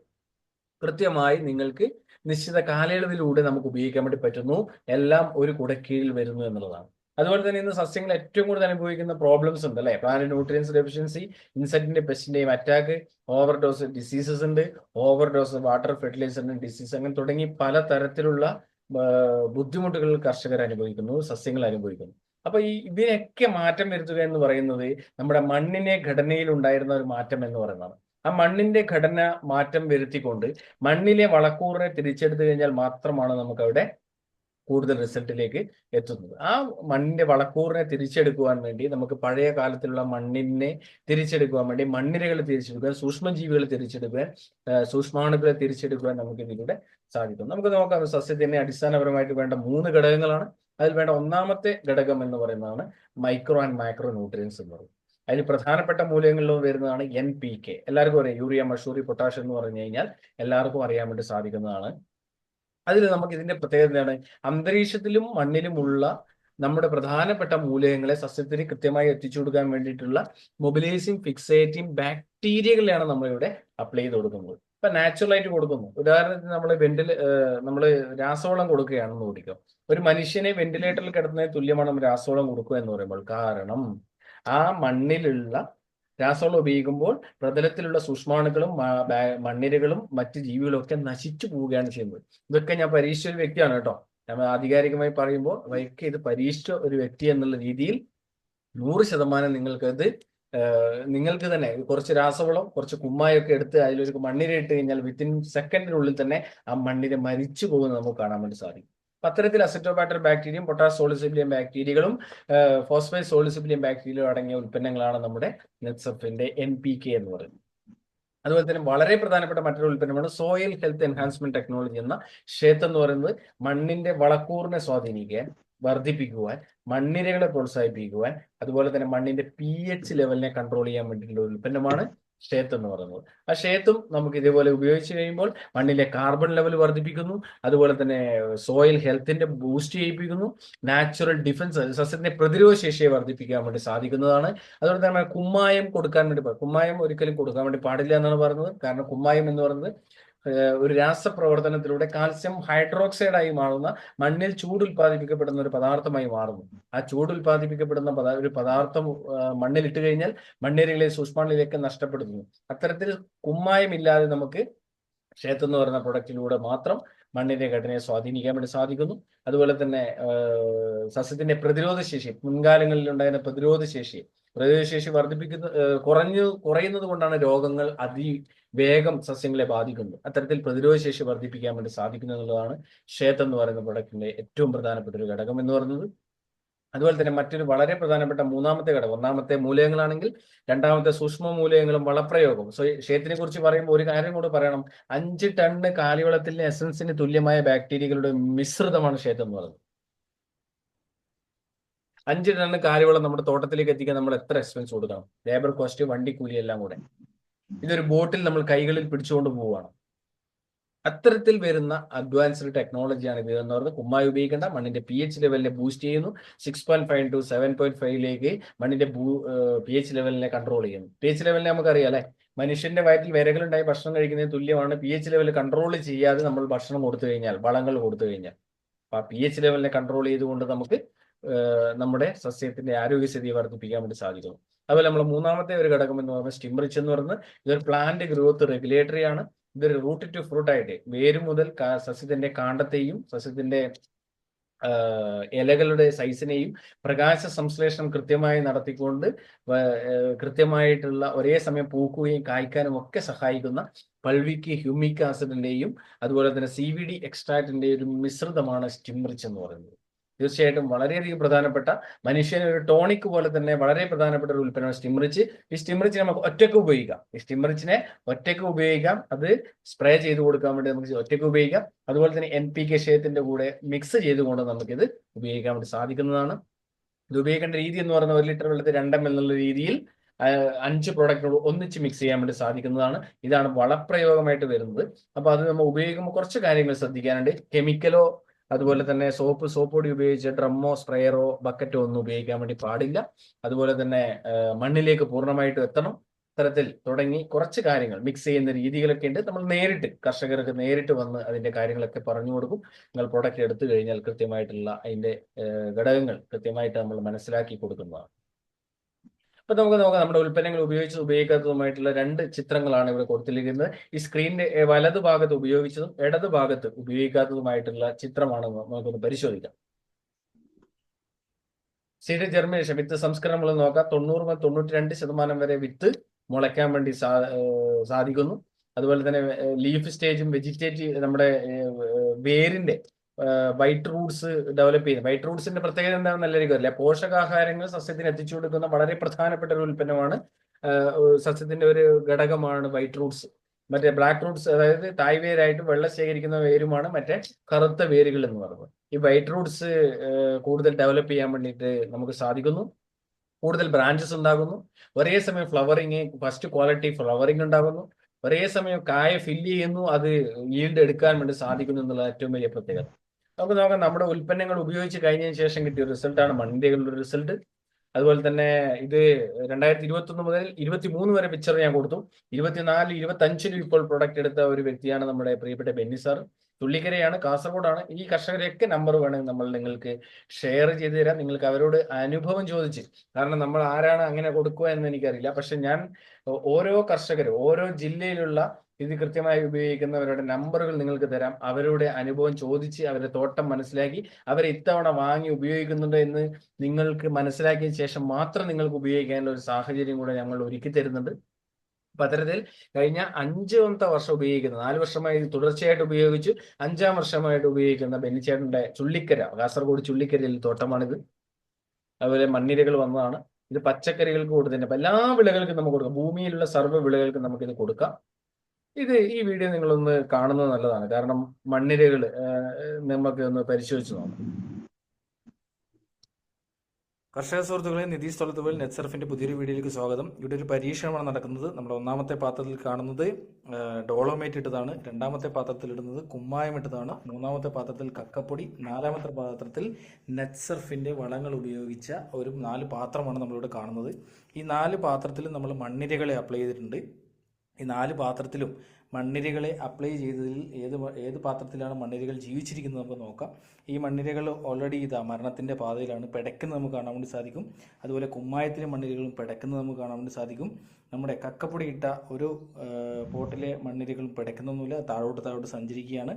കൃത്യമായി നിങ്ങൾക്ക് നിശ്ചിത കാലയളവിലൂടെ നമുക്ക് ഉപയോഗിക്കാൻ വേണ്ടി പറ്റുന്നു. എല്ലാം ഒരു കുടക്കീഴിൽ വരുന്നു എന്നുള്ളതാണ്. അതുപോലെ തന്നെ ഇന്ന് സസ്യങ്ങൾ ഏറ്റവും കൂടുതൽ അനുഭവിക്കുന്ന പ്രോബ്ലംസ് ഉണ്ട് അല്ലെ? പ്ലാന്റ് ന്യൂട്രിയൻസ് ഡെഫിഷ്യൻസി ഇൻസെക്ടിന്റെ പെസ്റ്റിന്റെയും അറ്റാക്ക് ഓവർ ഡോസ് ഡിസീസസ് ഉണ്ട് ഓവർ ഡോസ് വാട്ടർ ഫെർട്ടിലൈസറിന്റെ ഡിസീസ് അങ്ങനെ തുടങ്ങി പല തരത്തിലുള്ള ബുദ്ധിമുട്ടുകൾ കർഷകർ അനുഭവിക്കുന്നു സസ്യങ്ങൾ അനുഭവിക്കുന്നു. അപ്പൊ ഈ ഇതിനൊക്കെ മാറ്റം വരുത്തുക എന്ന് പറയുന്നത് നമ്മുടെ മണ്ണിനെ ഘടനയിൽ ഉണ്ടായിരുന്ന ഒരു മാറ്റം എന്ന് പറയുന്നതാണ്. ആ മണ്ണിന്റെ ഘടന മാറ്റം വരുത്തിക്കൊണ്ട് മണ്ണിലെ വളക്കൂറിനെ തിരിച്ചെടുത്തു കഴിഞ്ഞാൽ മാത്രമാണ് നമുക്ക് അവിടെ കൂടുതൽ റിസൾട്ടിലേക്ക് എത്തുന്നത്. ആ മണ്ണിന്റെ വളക്കൂറിനെ തിരിച്ചെടുക്കുവാൻ വേണ്ടി നമുക്ക് പഴയ കാലത്തിലുള്ള മണ്ണിനെ തിരിച്ചെടുക്കുവാൻ വേണ്ടി മണ്ണിരകൾ തിരിച്ചെടുക്കുവാൻ സൂക്ഷ്മജീവികൾ തിരിച്ചെടുക്കുവാൻ സൂക്ഷ്മാണുക്കളെ തിരിച്ചെടുക്കുവാൻ നമുക്ക് ഇതിലൂടെ സാധിക്കും നമുക്ക് നോക്കാം സസ്യത്തിന് അടിസ്ഥാനപരമായിട്ട് വേണ്ട മൂന്ന് ഘടകങ്ങളാണ്. അതിൽ വേണ്ട ഒന്നാമത്തെ ഘടകം എന്ന് പറയുന്നതാണ് മൈക്രോ ആൻഡ് മൈക്രോ ന്യൂട്രിയൻസ് എന്ന് പറയും അതിൽ പ്രധാനപ്പെട്ട മൂല്യങ്ങളിലും വരുന്നതാണ് എൻ പി കെ എല്ലാവർക്കും അറിയാം യൂറിയ മഷൂറി പൊട്ടാഷ് എന്ന് പറഞ്ഞു കഴിഞ്ഞാൽ എല്ലാവർക്കും അറിയാൻ വേണ്ടി സാധിക്കുന്നതാണ് അതിൽ നമുക്ക് ഇതിന്റെ പ്രത്യേകത എന്താണ്? അന്തരീക്ഷത്തിലും മണ്ണിലുമുള്ള നമ്മുടെ പ്രധാനപ്പെട്ട മൂലകങ്ങളെ സസ്യത്തിന് കൃത്യമായി എത്തിച്ചു കൊടുക്കാൻ വേണ്ടിയിട്ടുള്ള മൊബിലൈസിങ് ഫിക്സേറ്റിംഗ് ബാക്ടീരിയകളെയാണ് നമ്മളിവിടെ അപ്ലൈ ചെയ്ത് കൊടുക്കുന്നത്. ഇപ്പൊ നാച്ചുറൽ ആയിട്ട് കൊടുക്കുന്നു. ഉദാഹരണത്തിന് നമ്മൾ വെന്റിൽ നമ്മൾ രാസവളം കൊടുക്കുകയാണെന്ന് ഓടിക്കും ഒരു മനുഷ്യനെ വെന്റിലേറ്ററിൽ കിടത്തുന്നതിന് തുല്യമാണ് രാസവളം കൊടുക്കുക എന്ന് പറയുമ്പോൾ. കാരണം ആ മണ്ണിലുള്ള രാസവളം ഉപയോഗിക്കുമ്പോൾ പ്രതലത്തിലുള്ള സൂക്ഷ്മാണുക്കളും മണ്ണിരകളും മറ്റ് ജീവികളും ഒക്കെ നശിച്ചു പോവുകയാണ് ചെയ്യുന്നത്. ഇതൊക്കെ ഞാൻ പരീക്ഷിച്ച ഒരു വ്യക്തിയാണ് കേട്ടോ. ഞാൻ ആധികാരികമായി പറയുമ്പോൾ വൈക്ക് ഇത് പരീക്ഷിച്ച ഒരു വ്യക്തി എന്നുള്ള രീതിയിൽ നൂറ് ശതമാനം ഇത് നിങ്ങൾക്ക് തന്നെ കുറച്ച് രാസവളം കുറച്ച് കുമ്മായൊക്കെ എടുത്ത് അതിലൊരു മണ്ണിര ഇട്ട് കഴിഞ്ഞാൽ വിത്തിൻ സെക്കൻഡിനുള്ളിൽ തന്നെ ആ മണ്ണിര മരിച്ചു പോകുന്നത് നമുക്ക് കാണാൻ വേണ്ടി സാധിക്കും. അത്തരത്തിൽ അസറ്റോബാക്ടർ ബാക്ടീരിയയും പൊട്ടാസ് സോളിസിബിലിയം ബാക്ടീരിയകളും ഫോസ്ഫൈ സോളിസിബിലിയം ബാക്ടീരിയകളും അടങ്ങിയ ഉൽപ്പന്നങ്ങളാണ് നമ്മുടെ നെറ്റ്സഫിന്റെ എൻ പി കെ എന്ന് പറയുന്നത്. അതുപോലെ തന്നെ വളരെ പ്രധാനപ്പെട്ട മറ്റൊരു ഉൽപ്പന്നമാണ് സോയിൽ ഹെൽത്ത് എൻഹാൻസ്മെന്റ് ടെക്നോളജി എന്ന ക്ഷേത്രം എന്ന് പറയുന്നത് മണ്ണിന്റെ വളക്കൂറിനെ സ്വാധീനിക്കാൻ വർദ്ധിപ്പിക്കുവാൻ മണ്ണിരകളെ പ്രോത്സാഹിപ്പിക്കുവാൻ അതുപോലെ തന്നെ മണ്ണിന്റെ പി എച്ച് ലെവലിനെ കൺട്രോൾ ചെയ്യാൻ വേണ്ടിയിട്ടുള്ള ഉൽപ്പന്നമാണ് ഷേത്ത് എന്ന് പറയുന്നത്. ആ ഷേത്തും നമുക്ക് ഇതേപോലെ ഉപയോഗിച്ച് കഴിയുമ്പോൾ മണ്ണിലെ കാർബൺ ലെവൽ വർദ്ധിപ്പിക്കുന്നു. അതുപോലെ തന്നെ സോയിൽ ഹെൽത്തിന്റെ ബൂസ്റ്റ് ചെയ്യിപ്പിക്കുന്നു. നാച്ചുറൽ ഡിഫൻസ് സസ്യത്തിന്റെ പ്രതിരോധ ശേഷിയെ വർദ്ധിപ്പിക്കാൻ വേണ്ടി സാധിക്കുന്നതാണ്. അതുപോലെ തന്നെ കുമ്മായം കൊടുക്കാൻ വേണ്ടി കുമ്മായം ഒരിക്കലും കൊടുക്കാൻ വേണ്ടി പാടില്ല എന്നാണ് പറയുന്നത്. കാരണം കുമ്മായം എന്ന് പറയുന്നത് ഒരു രാസപ്രവർത്തനത്തിലൂടെ കാൽസ്യം ഹൈഡ്രോക്സൈഡ് ആയി മാറുന്ന മണ്ണിൽ ചൂട് ഉൽപ്പാദിപ്പിക്കപ്പെടുന്ന ഒരു പദാർത്ഥമായി മാറുന്നു. ആ ചൂട് ഉൽപ്പാദിപ്പിക്കപ്പെടുന്ന പദാ- ഒരു പദാർത്ഥം മണ്ണിൽ ഇട്ട് കഴിഞ്ഞാൽ മണ്ണിരകളെ സൂക്ഷ്മാണിലേക്ക് നഷ്ടപ്പെടുന്നു. അത്തരത്തിൽ കുമ്മായമില്ലാതെ നമുക്ക് ക്ഷേത്രം എന്ന് പറയുന്ന പ്രൊഡക്റ്റിലൂടെ മാത്രം മണ്ണിന്റെ ഘടനയെ സ്വാധീനിക്കാൻ വേണ്ടി സാധിക്കുന്നു. അതുപോലെ തന്നെ സസ്യത്തിന്റെ പ്രതിരോധ ശേഷി മുൻകാലങ്ങളിൽ ഉണ്ടായിരുന്ന പ്രതിരോധ ശേഷി പ്രതിരോധ ശേഷി വർദ്ധിപ്പിക്കുന്ന കുറഞ്ഞു കുറയുന്നത് കൊണ്ടാണ് രോഗങ്ങൾ അതിവേഗം സസ്യങ്ങളെ ബാധിക്കുന്നത്. അത്തരത്തിൽ പ്രതിരോധശേഷി വർദ്ധിപ്പിക്കാൻ വേണ്ടി സാധിക്കുന്നു എന്നുള്ളതാണ് ക്ഷേത്രം എന്ന് പറയുന്ന പ്രൊഡക്റ്റിന്റെ ഏറ്റവും പ്രധാനപ്പെട്ട ഒരു ഘടകം എന്ന് പറയുന്നത്. അതുപോലെ തന്നെ മറ്റൊരു വളരെ പ്രധാനപ്പെട്ട മൂന്നാമത്തെ ഘടകം ഒന്നാമത്തെ മൂലകങ്ങളാണെങ്കിൽ രണ്ടാമത്തെ സൂക്ഷ്മ മൂലയങ്ങളും വളപ്രയോഗവും. സോ ക്ഷേത്രത്തിനെ കുറിച്ച് പറയുമ്പോൾ ഒരു കാര്യം കൂടെ പറയണം. അഞ്ച് ടണ്ണ് കാലിവളത്തിലെ എസൻസിന് തുല്യമായ ബാക്ടീരിയകളുടെ മിശ്രിതമാണ് ക്ഷേത്രം എന്ന് പറയുന്നത്. അഞ്ച് ടൺ കാര്യവെള്ളം നമ്മുടെ തോട്ടത്തിലേക്ക് എത്തിക്കാൻ നമ്മൾ എത്ര എക്സ്പെൻസ് കൊടുക്കണം? ലേബർ കോസ്റ്റ് വണ്ടി കൂലി എല്ലാം കൂടെ. ഇതൊരു ബോട്ടിൽ നമ്മൾ കൈകളിൽ പിടിച്ചുകൊണ്ട് പോവുകയാണ്. അത്തരത്തിൽ വരുന്ന അഡ്വാൻസ്ഡ് ടെക്നോളജിയാണ് ഇത് എന്ന് പറയുന്നത് കുമ്മായി ഉപയോഗിക്കേണ്ട. മണ്ണിന്റെ പി എച്ച് ലെവലിനെ ബൂസ്റ്റ് ചെയ്യുന്നു. Six point five to seven point ഫൈവിലേക്ക് മണ്ണിന്റെ പി എച്ച് ലെവലിനെ കൺട്രോൾ ചെയ്യുന്നു. പി എച്ച് ലെവലിനെ നമുക്കറിയാം അല്ലെ? മനുഷ്യന്റെ വയറ്റിൽ വിരകളുണ്ടായി ഭക്ഷണം കഴിക്കുന്നതിന് തുല്യമാണ് പി എച്ച് ലെവൽ കൺട്രോൾ ചെയ്യാതെ നമ്മൾ ഭക്ഷണം കൊടുത്തു കഴിഞ്ഞാൽ വളങ്ങൾ കൊടുത്തു കഴിഞ്ഞാൽ. അപ്പൊ ആ പി എച്ച് ലെവലിനെ കൺട്രോൾ ചെയ്തുകൊണ്ട് നമുക്ക് നമ്മുടെ സസ്യത്തിന്റെ ആരോഗ്യസ്ഥിതി വർദ്ധിപ്പിക്കാൻ വേണ്ടി സാധിക്കുന്നു. അതുപോലെ നമ്മൾ മൂന്നാമത്തെ ഒരു ഘടകം എന്ന് പറയുന്നത് സ്റ്റിംറിച്ച് എന്ന് പറയുന്നത് ഇതൊരു പ്ലാന്റ് ഗ്രോത്ത് റെഗുലേറ്ററി ആണ്. ഇതൊരു റൂട്ട് ടു ഫ്രൂട്ട് ആയിട്ട് വേര് മുതൽ സസ്യത്തിന്റെ കാണ്ടത്തെയും സസ്യത്തിന്റെ ഇലകളുടെ സൈസിനെയും പ്രകാശ സംശ്ലേഷണം കൃത്യമായി നടത്തിക്കൊണ്ട് കൃത്യമായിട്ടുള്ള ഒരേ സമയം പൂക്കുകയും കായ്ക്കാനും ഒക്കെ സഹായിക്കുന്ന പൾവിക്ക് ഹ്യൂമിക് ആസിഡിന്റെയും അതുപോലെ തന്നെ സി വി ഡി എക്സ്ട്രാക്റ്റിന്റെയും ഒരു മിശ്രിതമാണ് സ്റ്റിംറിച്ച് എന്ന് പറയുന്നത്. തീർച്ചയായിട്ടും വളരെയധികം പ്രധാനപ്പെട്ട മനുഷ്യന് ഒരു ടോണിക് പോലെ തന്നെ വളരെ പ്രധാനപ്പെട്ട ഒരു ഉൽപ്പന്നമാണ് സ്റ്റിംറിച്ച് ഈ സ്റ്റിംറിച്ച് നമുക്ക് ഒറ്റയ്ക്ക് ഉപയോഗിക്കാം. ഈ സ്റ്റിംറിച്ചിനെ ഒറ്റയ്ക്ക് ഉപയോഗിക്കാം. അത് സ്പ്രേ ചെയ്ത് കൊടുക്കാൻ വേണ്ടി നമുക്ക് ഒറ്റയ്ക്ക് ഉപയോഗിക്കാം. അതുപോലെ തന്നെ എൻ പി കെ ക്ഷയത്തിന്റെ കൂടെ മിക്സ് ചെയ്തുകൊണ്ട് നമുക്കിത് ഉപയോഗിക്കാൻ വേണ്ടി സാധിക്കുന്നതാണ്. ഇത് ഉപയോഗിക്കേണ്ട രീതി എന്ന് പറയുന്നത് ഒരു ലിറ്റർ വെള്ളത്തിൽ രണ്ടം എന്നുള്ള രീതിയിൽ അഞ്ച് പ്രോഡക്റ്റുകൾ ഒന്നിച്ച് മിക്സ് ചെയ്യാൻ വേണ്ടി സാധിക്കുന്നതാണ്. ഇതാണ് വളപ്രയോഗമായിട്ട് വരുന്നത്. അപ്പൊ അത് നമ്മൾ ഉപയോഗിക്കുമ്പോൾ കുറച്ച് കാര്യങ്ങൾ ശ്രദ്ധിക്കാനുണ്ട്. കെമിക്കലോ അതുപോലെ തന്നെ സോപ്പ് സോപ്പ് പൊടി ഉപയോഗിച്ച് ഡ്രമ്മോ സ്പ്രെയറോ ബക്കറ്റോ ഒന്നും ഉപയോഗിക്കാൻ വേണ്ടി പാടില്ല. അതുപോലെ തന്നെ മണ്ണിലേക്ക് പൂർണമായിട്ടും എത്തണം. തരത്തിൽ തുടങ്ങി കുറച്ച് കാര്യങ്ങൾ മിക്സ് ചെയ്യുന്ന രീതികളൊക്കെ ഉണ്ട്. നമ്മൾ നേരിട്ട് കർഷകർക്ക് നേരിട്ട് വന്ന് അതിന്റെ കാര്യങ്ങളൊക്കെ പറഞ്ഞു കൊടുക്കും. നിങ്ങൾ പ്രൊഡക്റ്റ് എടുത്തു കഴിഞ്ഞാൽ കൃത്യമായിട്ടുള്ള അതിന്റെ ഘടകങ്ങൾ കൃത്യമായിട്ട് നമ്മൾ മനസ്സിലാക്കി കൊടുക്കുന്നതാണ്. അപ്പൊ നമുക്ക് നോക്കാം. നമ്മുടെ ഉൽപ്പന്നങ്ങൾ ഉപയോഗിച്ചത് ഉപയോഗിക്കാത്തതുമായിട്ടുള്ള രണ്ട് ചിത്രങ്ങളാണ് ഇവിടെ കൊടുത്തിരിക്കുന്നത്. ഈ സ്ക്രീനിന്റെ വലതു ഭാഗത്ത് ഉപയോഗിച്ചതും ഇടതു ഭാഗത്ത് ഉപയോഗിക്കാത്തതുമായിട്ടുള്ള ചിത്രമാണ് നമുക്കൊന്ന് പരിശോധിക്കാം. സീഡ് ജെർമിനേഷൻ വിത്ത് സംസ്കരണം നോക്കാം. തൊണ്ണൂറ് മുതൽ തൊണ്ണൂറ്റി രണ്ട് ശതമാനം വരെ വിത്ത് മുളയ്ക്കാൻ വേണ്ടി സാധിക്കുന്നു. അതുപോലെ തന്നെ ലീഫ് സ്റ്റേജും വെജിറ്റേറ്റീവ് നമ്മുടെ വേരിന്റെ വൈറ്റ് റൂട്ട്സ് ഡെവലപ്പ് ചെയ്യുന്നത് വൈറ്റ് റൂട്ട്സിന്റെ പ്രത്യേകത എന്താണെന്ന് എല്ലാവർക്കും അറിയില്ല. പോഷകാഹാരങ്ങൾ സസ്യത്തിന് എത്തിച്ചു കൊടുക്കുന്ന വളരെ പ്രധാനപ്പെട്ട ഒരു ഉൽപ്പന്നമാണ്. സസ്യത്തിന്റെ ഒരു ഘടകമാണ് വൈറ്റ് റൂട്ട്സ് മറ്റേ ബ്ലാക്ക് റൂട്ട്സ് അതായത് തായ് വേരായിട്ട് വെള്ളം ശേഖരിക്കുന്ന വേരുമാണ് മറ്റേ കറുത്ത വേരുകൾ എന്ന് പറയുന്നത്. ഈ വൈറ്റ് റൂട്ട്സ് കൂടുതൽ ഡെവലപ്പ് ചെയ്യാൻ വേണ്ടിയിട്ട് നമുക്ക് സാധിക്കുന്നു. കൂടുതൽ ബ്രാഞ്ചസ് ഉണ്ടാകുന്നു. ഒരേ സമയം ഫ്ലവറിങ് ഫസ്റ്റ് ക്വാളിറ്റി ഫ്ലവറിങ് ഉണ്ടാകുന്നു. ഒരേ സമയം കായ ഫില്ല് ചെയ്യുന്നു. അത് ഈൽഡ് എടുക്കാൻ വേണ്ടി സാധിക്കുന്നു എന്നുള്ള ഏറ്റവും വലിയ പ്രത്യേകത. നമുക്ക് നോക്കാം. നമ്മുടെ ഉൽപ്പന്നങ്ങൾ ഉപയോഗിച്ച് കഴിഞ്ഞതിന് ശേഷം കിട്ടിയ റിസൾട്ടാണ് മണ്ണിന്റെ റിസൾട്ട് അതുപോലെ തന്നെ ഇത് രണ്ടായിരത്തി ഇരുപത്തി ഒന്ന് മുതൽ ഇരുപത്തി മൂന്ന് വരെ പിക്ചർ ഞാൻ കൊടുത്തു. ഇരുപത്തിനാല് ഇരുപത്തി അഞ്ചിലും ഇപ്പോൾ പ്രൊഡക്റ്റ് എടുത്ത ഒരു വ്യക്തിയാണ് നമ്മുടെ പ്രിയപ്പെട്ട ബെന്നി സാർ തുള്ളിക്കരയാണ് കാസർഗോഡാണ്. ഈ കർഷകരെയൊക്കെ നമ്പർ വേണമെങ്കിൽ നമ്മൾ നിങ്ങൾക്ക് ഷെയർ ചെയ്തു തരാം. നിങ്ങൾക്ക് അവരോട് അനുഭവം ചോദിച്ച്. കാരണം നമ്മൾ ആരാണ് അങ്ങനെ കൊടുക്കുക എന്ന് എനിക്കറിയില്ല. പക്ഷെ ഞാൻ ഓരോ കർഷകരും ഓരോ ജില്ലയിലുള്ള ഇത് കൃത്യമായി ഉപയോഗിക്കുന്നവരുടെ നമ്പറുകൾ നിങ്ങൾക്ക് തരാം. അവരുടെ അനുഭവം ചോദിച്ച് അവരുടെ തോട്ടം മനസ്സിലാക്കി അവരെ ഇത്തവണ വാങ്ങി ഉപയോഗിക്കുന്നുണ്ട് എന്ന് നിങ്ങൾക്ക് മനസ്സിലാക്കിയ ശേഷം മാത്രം നിങ്ങൾക്ക് ഉപയോഗിക്കാനുള്ള ഒരു സാഹചര്യം കൂടെ ഞങ്ങൾ ഒരുക്കി തരുന്നുണ്ട്. പത്രത്തിൽ കഴിഞ്ഞ അഞ്ചാമത്തെ വർഷം ഉപയോഗിക്കുന്ന. നാല് വർഷമായി തുടർച്ചയായിട്ട് ഉപയോഗിച്ചു. അഞ്ചാം വർഷമായിട്ട് ഉപയോഗിക്കുന്ന ബെന്നിച്ചേട്ടന്റെ ചുള്ളിക്കര കാസർഗോഡ് ചുള്ളിക്കരയിൽ തോട്ടമാണിത്. അതുപോലെ മണ്ണിരകൾ വന്നതാണ്. ഇത് പച്ചക്കറികൾക്ക് കൊടുത്തിട്ടുണ്ട്. എല്ലാ വിളകൾക്കും നമുക്ക് കൊടുക്കാം. ഭൂമിയിലുള്ള സർവ വിളകൾക്കും നമുക്കിത് കൊടുക്കാം. ഇത് ഈ വീഡിയോ നിങ്ങളൊന്ന് കാണുന്നത് നല്ലതാണ്. കാരണം മണ്ണിരകൾ നമുക്ക് ഒന്ന് പരിശോധിച്ച് നോക്കാം കർഷക സുഹൃത്തുക്കളെ നിധി സ്ഥലത്തുപോൽ നെറ്റ്സർഫിന്റെ പുതിയൊരു വീഡിയോയിലേക്ക് സ്വാഗതം. ഇവിടെ ഒരു പരീക്ഷണമാണ് നടക്കുന്നത്. നമ്മുടെ ഒന്നാമത്തെ പാത്രത്തിൽ കാണുന്നത് ഡോളോമേറ്റ് ഇട്ടതാണ്. രണ്ടാമത്തെ പാത്രത്തിൽ ഇടുന്നത് കുമ്മായം ഇട്ടതാണ്. മൂന്നാമത്തെ പാത്രത്തിൽ കക്കപ്പൊടി. നാലാമത്തെ പാത്രത്തിൽ നെറ്റ്സർഫിന്റെ വളങ്ങൾ ഉപയോഗിച്ച ഒരു നാല് പാത്രമാണ് നമ്മളിവിടെ കാണുന്നത്. ഈ നാല് പാത്രത്തിൽ നമ്മൾ മണ്ണിരകളെ അപ്ലൈ ചെയ്തിട്ടുണ്ട്. ഈ നാല് പാത്രത്തിലും മണ്ണിരകളെ അപ്ലൈ ചെയ്തതിൽ ഏത് ഏത് പാത്രത്തിലാണ് മണ്ണിരകൾ ജീവിച്ചിരിക്കുന്നത് നമുക്ക് നോക്കാം. ഈ മണ്ണിരകൾ ഓൾറെഡി ഇതാ മരണത്തിന്റെ പാതയിലാണ് പിടയ്ക്കുന്നത് നമുക്ക് കാണാൻ വേണ്ടി സാധിക്കും. അതുപോലെ കുമ്മായത്തിലെ മണ്ണിരകളും പിടയ്ക്കുന്നത് നമുക്ക് കാണാൻ വേണ്ടി സാധിക്കും. നമ്മുടെ കക്കപ്പൊടി ഇട്ട ഒരു പോട്ടിലെ മണ്ണിരകളും പിടയ്ക്കുന്നൊന്നുമില്ല. താഴോട്ട് താഴോട്ട് സഞ്ചരിക്കുകയാണ്.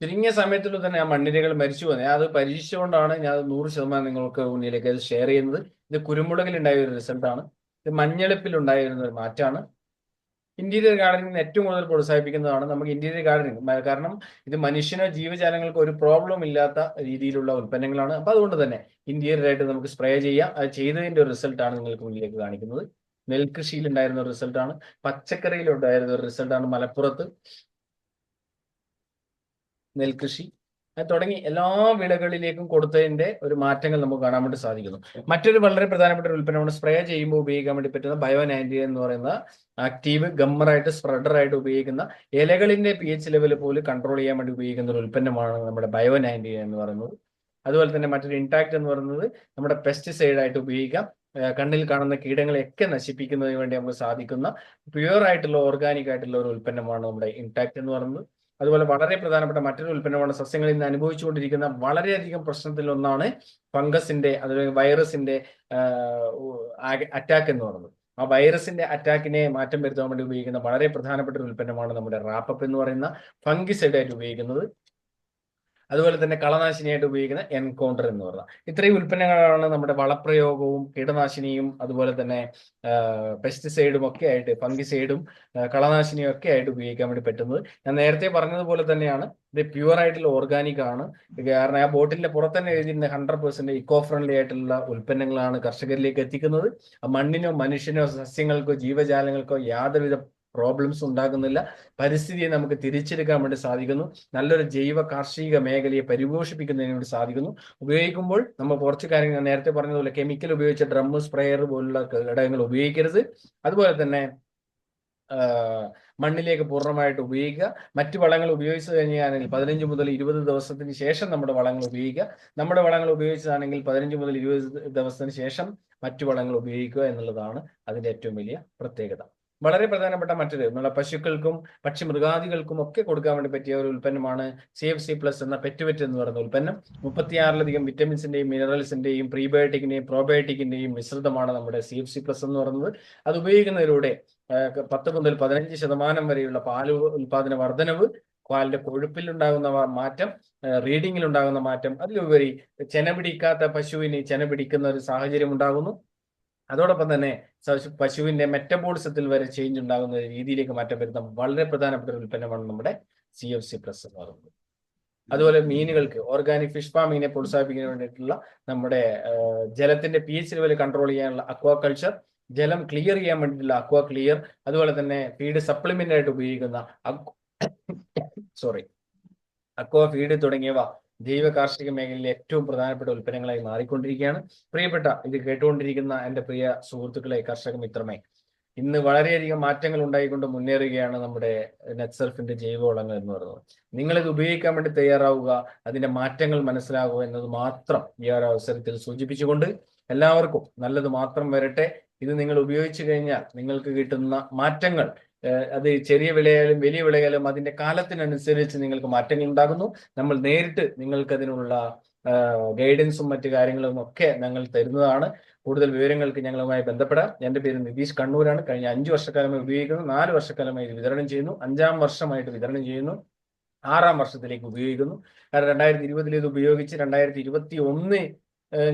ചുരുങ്ങിയ സമയത്തിൽ തന്നെ ആ മണ്ണിരകൾ മരിച്ചു പോകുന്നത് അത് പരീക്ഷിച്ചുകൊണ്ടാണ് ഞാൻ നൂറ് ശതമാനം നിങ്ങൾക്ക് മുന്നിലേക്ക് അത് ഷെയർ ചെയ്യുന്നത്. ഇത് കുരുമുളകിൽ ഉണ്ടായ ഒരു റിസൾട്ടാണ് ഇത് മഞ്ഞളിപ്പിൽ ഉണ്ടായിരുന്ന ഒരു മാറ്റമാണ്. ഇന്റീരിയർ ഗാർഡനിങ് ഏറ്റവും കൂടുതൽ പ്രോത്സാഹിപ്പിക്കുന്നതാണ് നമുക്ക് ഇന്റീരിയർ ഗാർഡനിങ്. കാരണം ഇത് മനുഷ്യനോ ജീവജാലങ്ങൾക്ക് ഒരു പ്രോബ്ലം ഇല്ലാത്ത രീതിയിലുള്ള ഉൽപ്പന്നങ്ങളാണ്. അപ്പൊ അതുകൊണ്ട് തന്നെ ഇന്റീരിയർ ആയിട്ട് നമുക്ക് സ്പ്രേ ചെയ്യാം. അത് ചെയ്തതിന്റെ ഒരു റിസൾട്ടാണ് നിങ്ങൾക്ക് മുന്നിലേക്ക് കാണിക്കുന്നത്. നെൽകൃഷിയിൽ ഉണ്ടായിരുന്ന ഒരു റിസൾട്ടാണ് പച്ചക്കറിയിൽ ഉണ്ടായിരുന്ന ഒരു റിസൾട്ടാണ് മലപ്പുറത്ത് നെൽകൃഷി. തുടങ്ങി എല്ലാ വിളകളിലേക്കും കൊടുത്തതിന്റെ ഒരു മാറ്റങ്ങൾ നമുക്ക് കാണാൻ വേണ്ടി സാധിക്കുന്നു. മറ്റൊരു വളരെ പ്രധാനപ്പെട്ട ഒരു ഉൽപ്പന്നമാണ് സ്പ്രേ ചെയ്യുമ്പോൾ ഉപയോഗിക്കാൻ വേണ്ടി പറ്റുന്ന ബയോ നയന്റി എന്ന് പറയുന്ന ആക്റ്റീവ് ഗമ്മറായിട്ട് സ്പ്രെഡറായിട്ട് ഉപയോഗിക്കുന്ന ഇലകളിന്റെ പി എച്ച് ലെവൽ പോലും കൺട്രോൾ ചെയ്യാൻ വേണ്ടി ഉപയോഗിക്കുന്ന ഒരു ഉൽപ്പന്നമാണ് നമ്മുടെ ബയോ നയന്റി എന്ന് പറയുന്നത്. അതുപോലെ തന്നെ മറ്റൊരു ഇൻടാക്ട് എന്ന് പറയുന്നത് നമ്മുടെ പെസ്റ്റിസൈഡ് ആയിട്ട് ഉപയോഗിക്കാം കണ്ണിൽ കാണുന്ന കീടങ്ങളെയൊക്കെ നശിപ്പിക്കുന്നതിന് വേണ്ടി നമുക്ക് സാധിക്കുന്ന പ്യുവർ ആയിട്ടുള്ള ഓർഗാനിക് ആയിട്ടുള്ള ഒരു ഉൽപ്പന്നമാണ് നമ്മുടെ ഇൻടാക്ട് എന്ന് പറയുന്നത്. അതുപോലെ വളരെ പ്രധാനപ്പെട്ട മറ്റൊരു ഉൽപ്പന്നമാണ് സസ്യങ്ങളിൽ നിന്ന് അനുഭവിച്ചുകൊണ്ടിരിക്കുന്ന വളരെയധികം പ്രശ്നത്തിൽ ഒന്നാണ് ഫംഗസിന്റെ അതുപോലെ വൈറസിന്റെ അറ്റാക്ക് എന്ന് പറയുന്നത്. ആ വൈറസിന്റെ അറ്റാക്കിനെ മാറ്റം വരുത്താൻ വേണ്ടി ഉപയോഗിക്കുന്ന വളരെ പ്രധാനപ്പെട്ട ഒരു ഉൽപ്പന്നമാണ് നമ്മുടെ റാപ്പപ്പ് എന്ന് പറയുന്ന ഫംഗിസൈഡ് ആയിട്ട് ഉപയോഗിക്കുന്നത്. അതുപോലെ തന്നെ കളനാശിനിയായിട്ട് ഉപയോഗിക്കുന്ന എൻകൗണ്ടർ എന്ന് പറഞ്ഞാൽ ഇത്രയും ഉൽപ്പന്നങ്ങളാണ് നമ്മുടെ വളപ്രയോഗവും കീടനാശിനിയും അതുപോലെ തന്നെ പെസ്റ്റിസൈഡും ഒക്കെ ആയിട്ട് ഫംഗിസൈഡും കളനാശിനിയും ഒക്കെ ആയിട്ട് ഉപയോഗിക്കാൻ വേണ്ടി പറ്റുന്നത്. ഞാൻ നേരത്തെ പറഞ്ഞതുപോലെ തന്നെയാണ് ഇത് പ്യുവർ ആയിട്ടുള്ള ഓർഗാനിക് ആണ്. കാരണം ആ ബോട്ടിലിന്റെ പുറത്തന്നെ എഴുതിയിരുന്ന ഹൺഡ്രഡ് പെർസെന്റ് ഇക്കോ ഫ്രണ്ട്ലി ആയിട്ടുള്ള ഉൽപ്പന്നങ്ങളാണ് കർഷകരിലേക്ക് എത്തിക്കുന്നത്. മണ്ണിനോ മനുഷ്യനോ സസ്യങ്ങൾക്കോ ജീവജാലങ്ങൾക്കോ യാതൊരുവിധ പ്രോബ്ലംസ് ഉണ്ടാകുന്നില്ല. പരിസ്ഥിതിയെ നമുക്ക് തിരിച്ചെടുക്കാൻ വേണ്ടി സാധിക്കുന്നു. നല്ലൊരു ജൈവ കാർഷിക മേഖലയെ പരിപോഷിപ്പിക്കുന്നതിന് വേണ്ടി സാധിക്കുന്നു. ഉപയോഗിക്കുമ്പോൾ നമ്മൾ കുറച്ച് കാര്യങ്ങൾ നേരത്തെ പറഞ്ഞതുപോലെ കെമിക്കൽ ഉപയോഗിച്ച ഡ്രം സ്പ്രേയർ പോലുള്ള ഘടകങ്ങൾ ഉപയോഗിക്കരുത്. അതുപോലെ തന്നെ മണ്ണിലേക്ക് പൂർണമായിട്ട് ഉപയോഗിക്കുക. മറ്റു വളങ്ങൾ ഉപയോഗിച്ചു കഴിഞ്ഞാണെങ്കിൽ പതിനഞ്ച് മുതൽ ഇരുപത് ദിവസത്തിന് ശേഷം നമ്മുടെ വളങ്ങൾ ഉപയോഗിക്കുക. നമ്മുടെ വളങ്ങൾ ഉപയോഗിച്ചതാണെങ്കിൽ പതിനഞ്ച് മുതൽ ഇരുപത് ദിവസത്തിന് ശേഷം മറ്റു വളങ്ങൾ ഉപയോഗിക്കുക എന്നുള്ളതാണ് അതിന്റെ ഏറ്റവും വലിയ പ്രത്യേകത. വളരെ പ്രധാനപ്പെട്ട മറ്റൊരു നമ്മുടെ പശുക്കൾക്കും പക്ഷി മൃഗാദികൾക്കും ഒക്കെ കൊടുക്കാൻ വേണ്ടി പറ്റിയ ഒരു ഉൽപ്പന്നമാണ് സി എഫ് സി പ്ലസ് എന്ന പെറ്റുവെറ്റ് എന്ന് പറയുന്ന ഉൽപ്പന്നം. മുപ്പത്തിയാറിലധികം വിറ്റമിൻസിന്റെയും മിനറൽസിന്റെയും പ്രീബയോട്ടിക്കിന്റെയും പ്രോബയോട്ടിക്കിന്റെയും മിശ്രിതമാണ് നമ്മുടെ സി എഫ് സി പ്ലസ് എന്ന് പറയുന്നത്. അത് ഉപയോഗിക്കുന്നതിലൂടെ പത്ത് മുതൽ പതിനഞ്ച് ശതമാനം വരെയുള്ള പാൽ ഉൽപാദന വർധനവ് പാലിന്റെ കൊഴുപ്പിൽ ഉണ്ടാകുന്ന മാറ്റം റീഡിങ്ങിൽ ഉണ്ടാകുന്ന മാറ്റം അതിലുപരി ചെന പിടിക്കാത്ത പശുവിന് ചെന പിടിക്കുന്ന ഒരു സാഹചര്യം ഉണ്ടാകുന്നു. അതോടൊപ്പം തന്നെ പശുവിന്റെ മെറ്റബോളിസത്തിൽ വരെ ചേഞ്ച് ഉണ്ടാകുന്ന രീതിയിലേക്ക് മാറ്റം വരുന്ന വളരെ പ്രധാനപ്പെട്ട ഒരു ഉൽപ്പന്നമാണ് നമ്മുടെ സി എഫ് സി പ്ലസ് എന്ന് പറയുന്നത്. അതുപോലെ മീനുകൾക്ക് ഓർഗാനിക് ഫിഷ് ഫാമിങ്ങിനെ പ്രോത്സാഹിപ്പിക്കാൻ വേണ്ടിയിട്ടുള്ള നമ്മുടെ ജലത്തിന്റെ പി എച്ച് ലെവൽ കൺട്രോൾ ചെയ്യാനുള്ള അക്വാ കൾച്ചർ ജലം ക്ലിയർ ചെയ്യാൻ വേണ്ടിയിട്ടുള്ള അക്വാ ക്ലിയർ അതുപോലെ തന്നെ ഫീഡ് സപ്ലിമെന്റ് ആയിട്ട് ഉപയോഗിക്കുന്ന സോറി അക്വാ ഫീഡ് തുടങ്ങിയവ ജൈവ കാർഷിക മേഖലയിലെ ഏറ്റവും പ്രധാനപ്പെട്ട ഉൽപ്പന്നങ്ങളായി മാറിക്കൊണ്ടിരിക്കുകയാണ്. പ്രിയപ്പെട്ട ഇത് കേട്ടുകൊണ്ടിരിക്കുന്ന എന്റെ പ്രിയ സുഹൃത്തുക്കളെ കർഷക മിത്രമേ ഇന്ന് വളരെയധികം മാറ്റങ്ങൾ ഉണ്ടായിക്കൊണ്ട് മുന്നേറുകയാണ് നമ്മുടെ നെറ്റ്സർഫിന്റെ ജൈവവളങ്ങൾ എന്ന് പറയുന്നത്. നിങ്ങൾ ഇത് ഉപയോഗിക്കാൻ വേണ്ടി തയ്യാറാവുക അതിന്റെ മാറ്റങ്ങൾ മനസ്സിലാകുക എന്നത് മാത്രം ഈ ഒരു അവസരത്തിൽ സൂചിപ്പിച്ചുകൊണ്ട് എല്ലാവർക്കും നല്ലത് മാത്രം വരട്ടെ. ഇത് നിങ്ങൾ ഉപയോഗിച്ചു കഴിഞ്ഞാൽ നിങ്ങൾക്ക് കിട്ടുന്ന മാറ്റങ്ങൾ അത് ചെറിയ വിളയായാലും വലിയ വിളയായാലും അതിന്റെ കാലത്തിനനുസരിച്ച് നിങ്ങൾക്ക് മാറ്റങ്ങൾ ഉണ്ടാകുന്നു. നമ്മൾ നേരിട്ട് നിങ്ങൾക്ക് അതിനുള്ള ഗൈഡൻസും മറ്റു കാര്യങ്ങളും ഒക്കെ ഞങ്ങൾ തരുന്നതാണ്. കൂടുതൽ വിവരങ്ങൾക്ക് ഞങ്ങളുമായി ബന്ധപ്പെടാം. എന്റെ പേര് നിതീഷ് കണ്ണൂരാണ്. കഴിഞ്ഞ അഞ്ചു വർഷക്കാലമായി ഉപയോഗിക്കുന്നു. നാല് വർഷക്കാലമായി ഇത് വിതരണം ചെയ്യുന്നു. അഞ്ചാം വർഷമായിട്ട് വിതരണം ചെയ്യുന്നു. ആറാം വർഷത്തിലേക്ക് ഉപയോഗിക്കുന്നു. കാരണം രണ്ടായിരത്തി ഇരുപതിൽ ഇത് ഉപയോഗിച്ച് രണ്ടായിരത്തി ഇരുപത്തി ഒന്ന്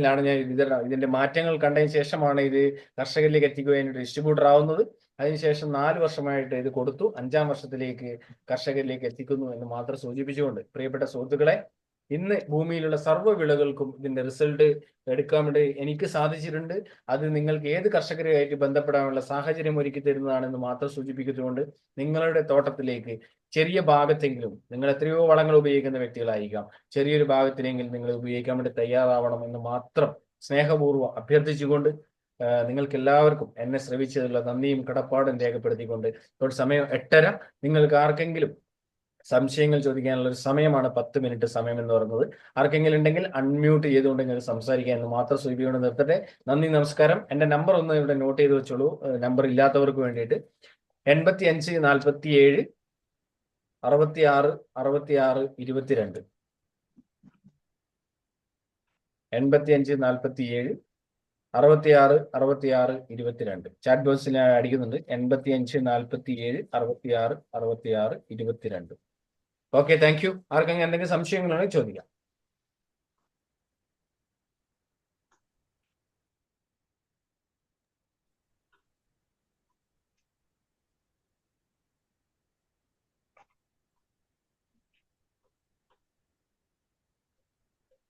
ലാണ് ഞാൻ വിതരണം ഇതിന്റെ മാറ്റങ്ങൾ കണ്ടതിന് ശേഷമാണ് ഇത് കർഷകരിലേക്ക് എത്തിക്കുവാനായിട്ട് ഡിസ്ട്രിബ്യൂട്ടർ ആവുന്നത്. അതിനുശേഷം നാല് വർഷമായിട്ട് ഇത് കൊടുത്തു. അഞ്ചാം വർഷത്തിലേക്ക് കർഷകരിലേക്ക് എത്തിക്കുന്നു എന്ന് മാത്രം സൂചിപ്പിച്ചുകൊണ്ട് പ്രിയപ്പെട്ട സുഹൃത്തുക്കളെ ഇന്ന് ഭൂമിയിലുള്ള സർവ വിളകൾക്കും ഇതിന്റെ റിസൾട്ട് എടുക്കാൻ വേണ്ടി എനിക്ക് സാധിച്ചിട്ടുണ്ട്. അത് നിങ്ങൾക്ക് ഏത് കർഷകരുമായിട്ട് ബന്ധപ്പെടാനുള്ള സാഹചര്യം ഒരുക്കി തരുന്നതാണെന്ന് മാത്രം സൂചിപ്പിക്കുന്നതുകൊണ്ട് നിങ്ങളുടെ തോട്ടത്തിലേക്ക് ചെറിയ ഭാഗത്തെങ്കിലും നിങ്ങൾ എത്രയോ വളങ്ങൾ ഉപയോഗിക്കുന്ന വ്യക്തികളായിരിക്കാം. ചെറിയൊരു ഭാഗത്തിനെങ്കിലും നിങ്ങൾ ഉപയോഗിക്കാൻ വേണ്ടി തയ്യാറാവണം എന്ന് മാത്രം സ്നേഹപൂർവം അഭ്യർത്ഥിച്ചുകൊണ്ട് നിങ്ങൾക്ക് എല്ലാവർക്കും എന്നെ ശ്രമിച്ചതിലുള്ള നന്ദിയും കടപ്പാടും രേഖപ്പെടുത്തിക്കൊണ്ട് ഇപ്പോൾ സമയം എട്ടര. നിങ്ങൾക്ക് ആർക്കെങ്കിലും സംശയങ്ങൾ ചോദിക്കാനുള്ള ഒരു സമയമാണ് പത്ത് മിനിറ്റ് സമയം എന്ന് പറയുന്നത്. ആർക്കെങ്കിലും ഉണ്ടെങ്കിൽ അൺമ്യൂട്ട് ചെയ്തുകൊണ്ട് സംസാരിക്കാൻ എന്ന് മാത്രം സൂചിപ്പിക്കൊണ്ട് നിർത്തട്ടെ. നന്ദി നമസ്കാരം. എന്റെ നമ്പർ ഒന്ന് ഇവിടെ നോട്ട് ചെയ്ത് വെച്ചോളൂ. നമ്പർ ഇല്ലാത്തവർക്ക് വേണ്ടിയിട്ട്. എൺപത്തി അഞ്ച് നാൽപ്പത്തി ഏഴ് അറുപത്തി ആറ് അറുപത്തി ആറ് ഇരുപത്തിരണ്ട്. എൺപത്തി അഞ്ച് നാൽപ്പത്തി ഏഴ് അറുപത്തിയാറ് അറുപത്തിയാറ് ഇരുപത്തിരണ്ട്. ചാറ്റ് ബോക്സിൽ ഞാൻ അടിക്കുന്നുണ്ട്. എൺപത്തി അഞ്ച് നാൽപ്പത്തി ഏഴ് അറുപത്തിയാറ് അറുപത്തിയാറ് ഇരുപത്തിരണ്ട്. ഓക്കെ താങ്ക് യു ആർക്കെങ്കിലും എന്തെങ്കിലും സംശയങ്ങളുണ്ടെങ്കിൽ ചോദിക്കാം.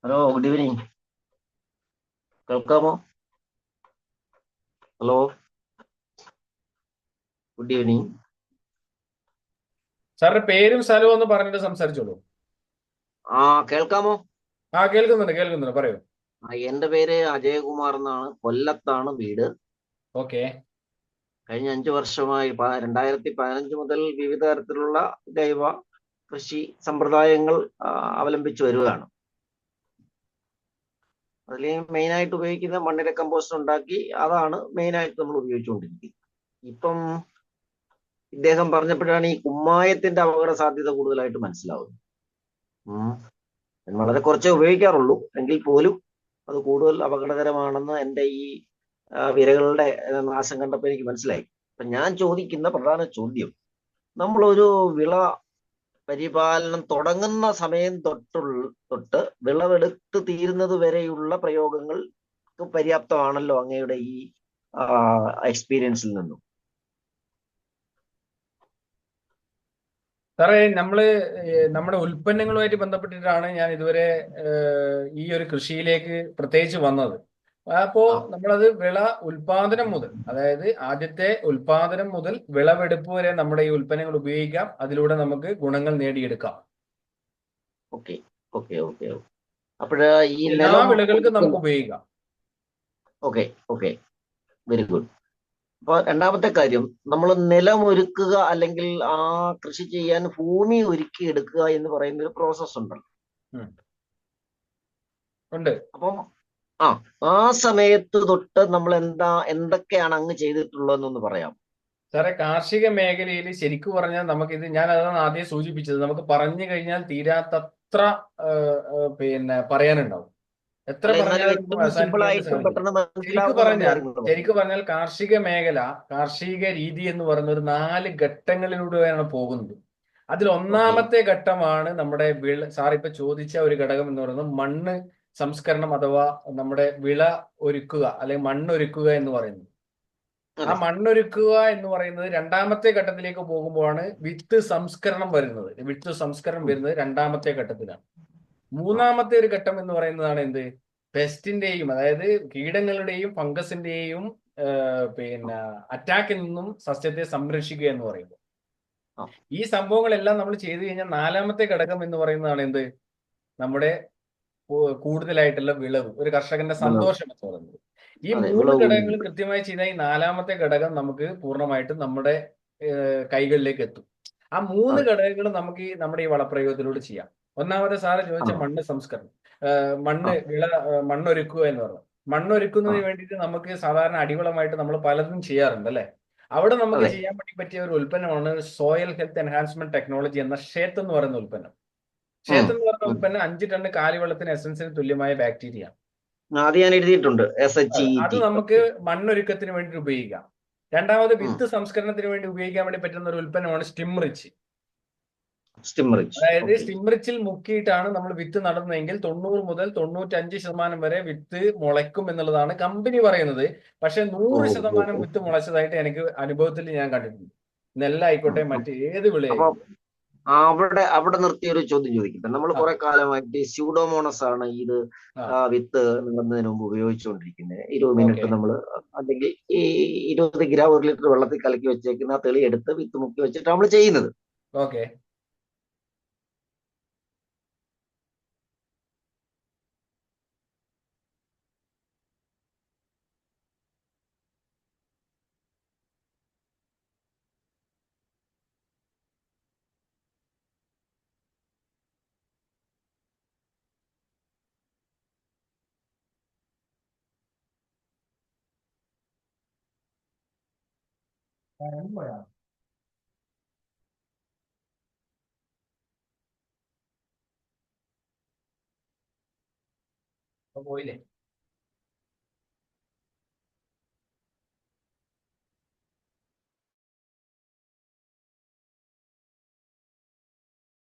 ഹലോ ഗുഡ് ഈവനിങ് കേൾക്കാമോ? ഹലോ ഗുഡ് ഈവനിങ് സാറിന്റെ പേരും സ്ഥലവും ഒന്ന് പറഞ്ഞിട്ട് സംസാരിച്ചോളൂ. ആ കേൾക്കാമോ? ആ കേൾക്കുന്നുണ്ട് കേൾക്കുന്നുണ്ട്. പറയൂ. എന്റെ പേര് അജയകുമാർ എന്നാണ്. കൊല്ലത്താണ് വീട്. ഓക്കെ. കഴിഞ്ഞ അഞ്ചു വർഷമായി രണ്ടായിരത്തി പതിനഞ്ച് മുതൽ വിവിധ തരത്തിലുള്ള ജൈവ കൃഷി സമ്പ്രദായങ്ങൾ അവലംബിച്ചു വരികയാണ് അതിൽ മെയിനായിട്ട് ഉപയോഗിക്കുന്ന മണ്ണിര കമ്പോസ്റ്റ് ഉണ്ടാക്കി അതാണ് മെയിനായിട്ട് നമ്മൾ ഉപയോഗിച്ചുകൊണ്ടിരിക്കുന്നത്. ഇപ്പം ഇദ്ദേഹം പറഞ്ഞപ്പോഴാണ് ഈ കുമ്മായത്തിന്റെ അപകട സാധ്യത കൂടുതലായിട്ട് മനസ്സിലാവുന്നത്. വളരെ കുറച്ചേ ഉപയോഗിക്കാറുള്ളൂ. എങ്കിൽ പോലും അത് കൂടുതൽ അപകടകരമാണെന്ന് എന്റെ ഈ വിരകളുടെ നാശം കണ്ടപ്പോൾ എനിക്ക് മനസ്സിലായി. അപ്പൊ ഞാൻ ചോദിക്കുന്ന പ്രധാന ചോദ്യം നമ്മളൊരു വിള പരിപാലനം തുടങ്ങുന്ന സമയം തൊട്ടുള്ള തൊട്ട് വിളവെടുത്ത് തീരുന്നത് വരെയുള്ള പ്രയോഗങ്ങൾ പര്യാപ്തമാണല്ലോ അങ്ങയുടെ ഈ എക്സ്പീരിയൻസിൽ നിന്നും. സാറേ നമ്മൾ നമ്മുടെ ഉൽപ്പന്നങ്ങളുമായിട്ട് ബന്ധപ്പെട്ടിട്ടാണ് ഞാൻ ഇതുവരെ ഈ ഒരു കൃഷിയിലേക്ക് പ്രത്യേകിച്ച് വന്നത്. അപ്പോ. നമ്മളത് വിള ഉൽപാദനം മുതൽ അതായത് ആദ്യത്തെ ഉൽപാദനം മുതൽ വിളവെടുപ്പ് വരെ നമ്മുടെ ഈ ഉൽപ്പന്നങ്ങൾ ഉപയോഗിക്കാം. അതിലൂടെ നമുക്ക് ഗുണങ്ങൾ നേടിയെടുക്കാം. Okay okay okay. അപ്പോഴ് ഈ എല്ലാ വിളകൾക്കും നമുക്ക് ഉപയോഗിക്കാം. Okay okay. Very good. അപ്പൊ രണ്ടാമത്തെ കാര്യം നമ്മൾ നിലം ഒരുക്കുക അല്ലെങ്കിൽ ആ കൃഷി ചെയ്യാൻ ഭൂമി ഒരുക്കി എടുക്കുക എന്ന് പറയുന്ന ഒരു പ്രോസസ് ഉണ്ടല്ലോ ഉണ്ട്. അപ്പം ആ ആ സമയത്ത് തൊട്ട് നമ്മൾ എന്താ എന്തൊക്കെയാണ് അങ്ങ് ചെയ്തിട്ടുള്ളതെന്നൊന്ന് പറയാം. സാറേ കാർഷിക മേഖലയിൽ ശരിക്കു പറഞ്ഞാൽ നമുക്കിത് ഞാൻ അതാണ് ആദ്യം സൂചിപ്പിച്ചത്. നമുക്ക് പറഞ്ഞു കഴിഞ്ഞാൽ തീരാത്തത്ര ഏഹ്, പിന്നെ പറയാനുണ്ടാവും? എത്ര ശരിക്കു പറഞ്ഞാൽ കാര്യങ്ങൾ പറഞ്ഞാൽ കാർഷിക മേഖല കാർഷിക രീതി എന്ന് പറയുന്ന ഒരു നാല് ഘട്ടങ്ങളിലൂടെയാണ് പോകുന്നത്. അതിൽ ഒന്നാമത്തെ ഘട്ടമാണ് നമ്മുടെ വിള സാർ ഇപ്പൊ ചോദിച്ച ഒരു ഘടകം എന്ന് പറയുന്നത് മണ്ണ് സംസ്കരണം അഥവാ നമ്മുടെ വിള ഒരുക്കുക അല്ലെങ്കിൽ മണ്ണൊരുക്കുക എന്ന് പറയുന്നത്. ആ. മണ്ണൊരുക്കുക എന്ന് പറയുന്നത് രണ്ടാമത്തെ ഘട്ടത്തിലേക്ക് പോകുമ്പോഴാണ് വിത്ത് സംസ്കരണം വരുന്നത്. വിത്ത് സംസ്കരണം വരുന്നത് രണ്ടാമത്തെ ഘട്ടത്തിലാണ്. മൂന്നാമത്തെ ഒരു ഘട്ടം എന്ന് പറയുന്നതാണ് എന്ത്? പെസ്റ്റിന്റെയും അതായത് കീടങ്ങളുടെയും ഫംഗസിന്റെയും പിന്നെ അറ്റാക്കിൽ നിന്നും സസ്യത്തെ സംരക്ഷിക്കുക എന്ന് പറയുന്നത്. ഈ സംഭവങ്ങളെല്ലാം നമ്മൾ ചെയ്തു കഴിഞ്ഞാൽ നാലാമത്തെ ഘടകം എന്ന് പറയുന്നതാണ് എന്ത്? നമ്മുടെ കൂടുതലായിട്ടുള്ള വിളവ്. ഒരു കർഷകന്റെ സന്തോഷം എന്ന് പറയുന്നത്. ഈ മൂന്ന് ഘടകങ്ങൾ കൃത്യമായി ചെയ്താൽ ഈ നാലാമത്തെ ഘടകം നമുക്ക് പൂർണമായിട്ടും നമ്മുടെ കൈകളിലേക്ക് എത്തും. ആ മൂന്ന്. ഘടകങ്ങൾ നമുക്ക് ഈ നമ്മുടെ ഈ വളപ്രയോഗത്തിലൂടെ ചെയ്യാം. ഒന്നാമത്തെ സാറ് ചോദിച്ച മണ്ണ് സംസ്കരണം. മണ്ണ് വിള മണ്ണൊരുക്കുക എന്ന് പറഞ്ഞു. മണ്ണൊരുക്കുന്നതിന്. വേണ്ടിയിട്ട് നമുക്ക് സാധാരണ അടിവളമായിട്ട് നമ്മൾ പലതും ചെയ്യാറുണ്ട് അല്ലെ? അവിടെ നമുക്ക് ചെയ്യാൻ വേണ്ടി പറ്റിയ ഒരു ഉൽപ്പന്നമാണ് സോയിൽ ഹെൽത്ത് എൻഹാൻസ്മെന്റ് ടെക്നോളജി എന്ന ഷേത്ത് എന്ന് പറയുന്ന ഉൽപ്പന്നം. ഷേത്ത് എന്ന് പറയുന്ന ഉൽപ്പന്നം അഞ്ച് ടൺ കാലിവെള്ളത്തിന് എസൻസിന് തുല്യമായ ബാക്ടീരിയ. അത് ഞാൻ എഴുതിയിട്ടുണ്ട്. എസ് എച്ച് അത് നമുക്ക് മണ്ണൊരുക്കത്തിന് വേണ്ടി ഉപയോഗിക്കാം. രണ്ടാമത് വിത്ത് സംസ്കരണത്തിന് വേണ്ടി ഉപയോഗിക്കാൻ വേണ്ടി പറ്റുന്ന ഒരു ഉൽപ്പന്നമാണ് സ്റ്റിംറിച്ച് അതായത് സ്റ്റിംറിച്ചിൽ മുക്കിയിട്ടാണ് നമ്മൾ വിത്ത് നടന്നതെങ്കിൽ തൊണ്ണൂറ് മുതൽ തൊണ്ണൂറ്റഞ്ച് ശതമാനം വരെ വിത്ത് മുളയ്ക്കും എന്നുള്ളതാണ് കമ്പനി പറയുന്നത്. പക്ഷെ നൂറ് ശതമാനം വിത്ത് മുളച്ചതായിട്ട് എനിക്ക് അനുഭവത്തിൽ ഞാൻ കണ്ടിട്ടുണ്ട്. നെല്ലായിക്കോട്ടെ മറ്റേത് വിളയായിക്കോട്ടെ അവിടെ അവിടെ നിർത്തിയ ഒരു ചോദ്യം ചോദിക്കട്ടെ. നമ്മൾ. കുറെ കാലമായിട്ട് സ്യൂഡോമോണസ് ആണ് ഇത് വിത്ത് നടന്നതിന് മുമ്പ് ഉപയോഗിച്ചുകൊണ്ടിരിക്കുന്നത് ഇരുപത് മിനിറ്റ് നമ്മൾ അല്ലെങ്കിൽ ഈ ഇരുപത് ഗ്രാം ഒരു ലിറ്റർ വെള്ളത്തിൽ കലക്കി വെച്ചേക്കുന്ന തെളി എടുത്ത് വിത്ത് മുക്കി വെച്ചിട്ട് നമ്മൾ ചെയ്യുന്നത്. à, đúng rồi ạ à. có vui này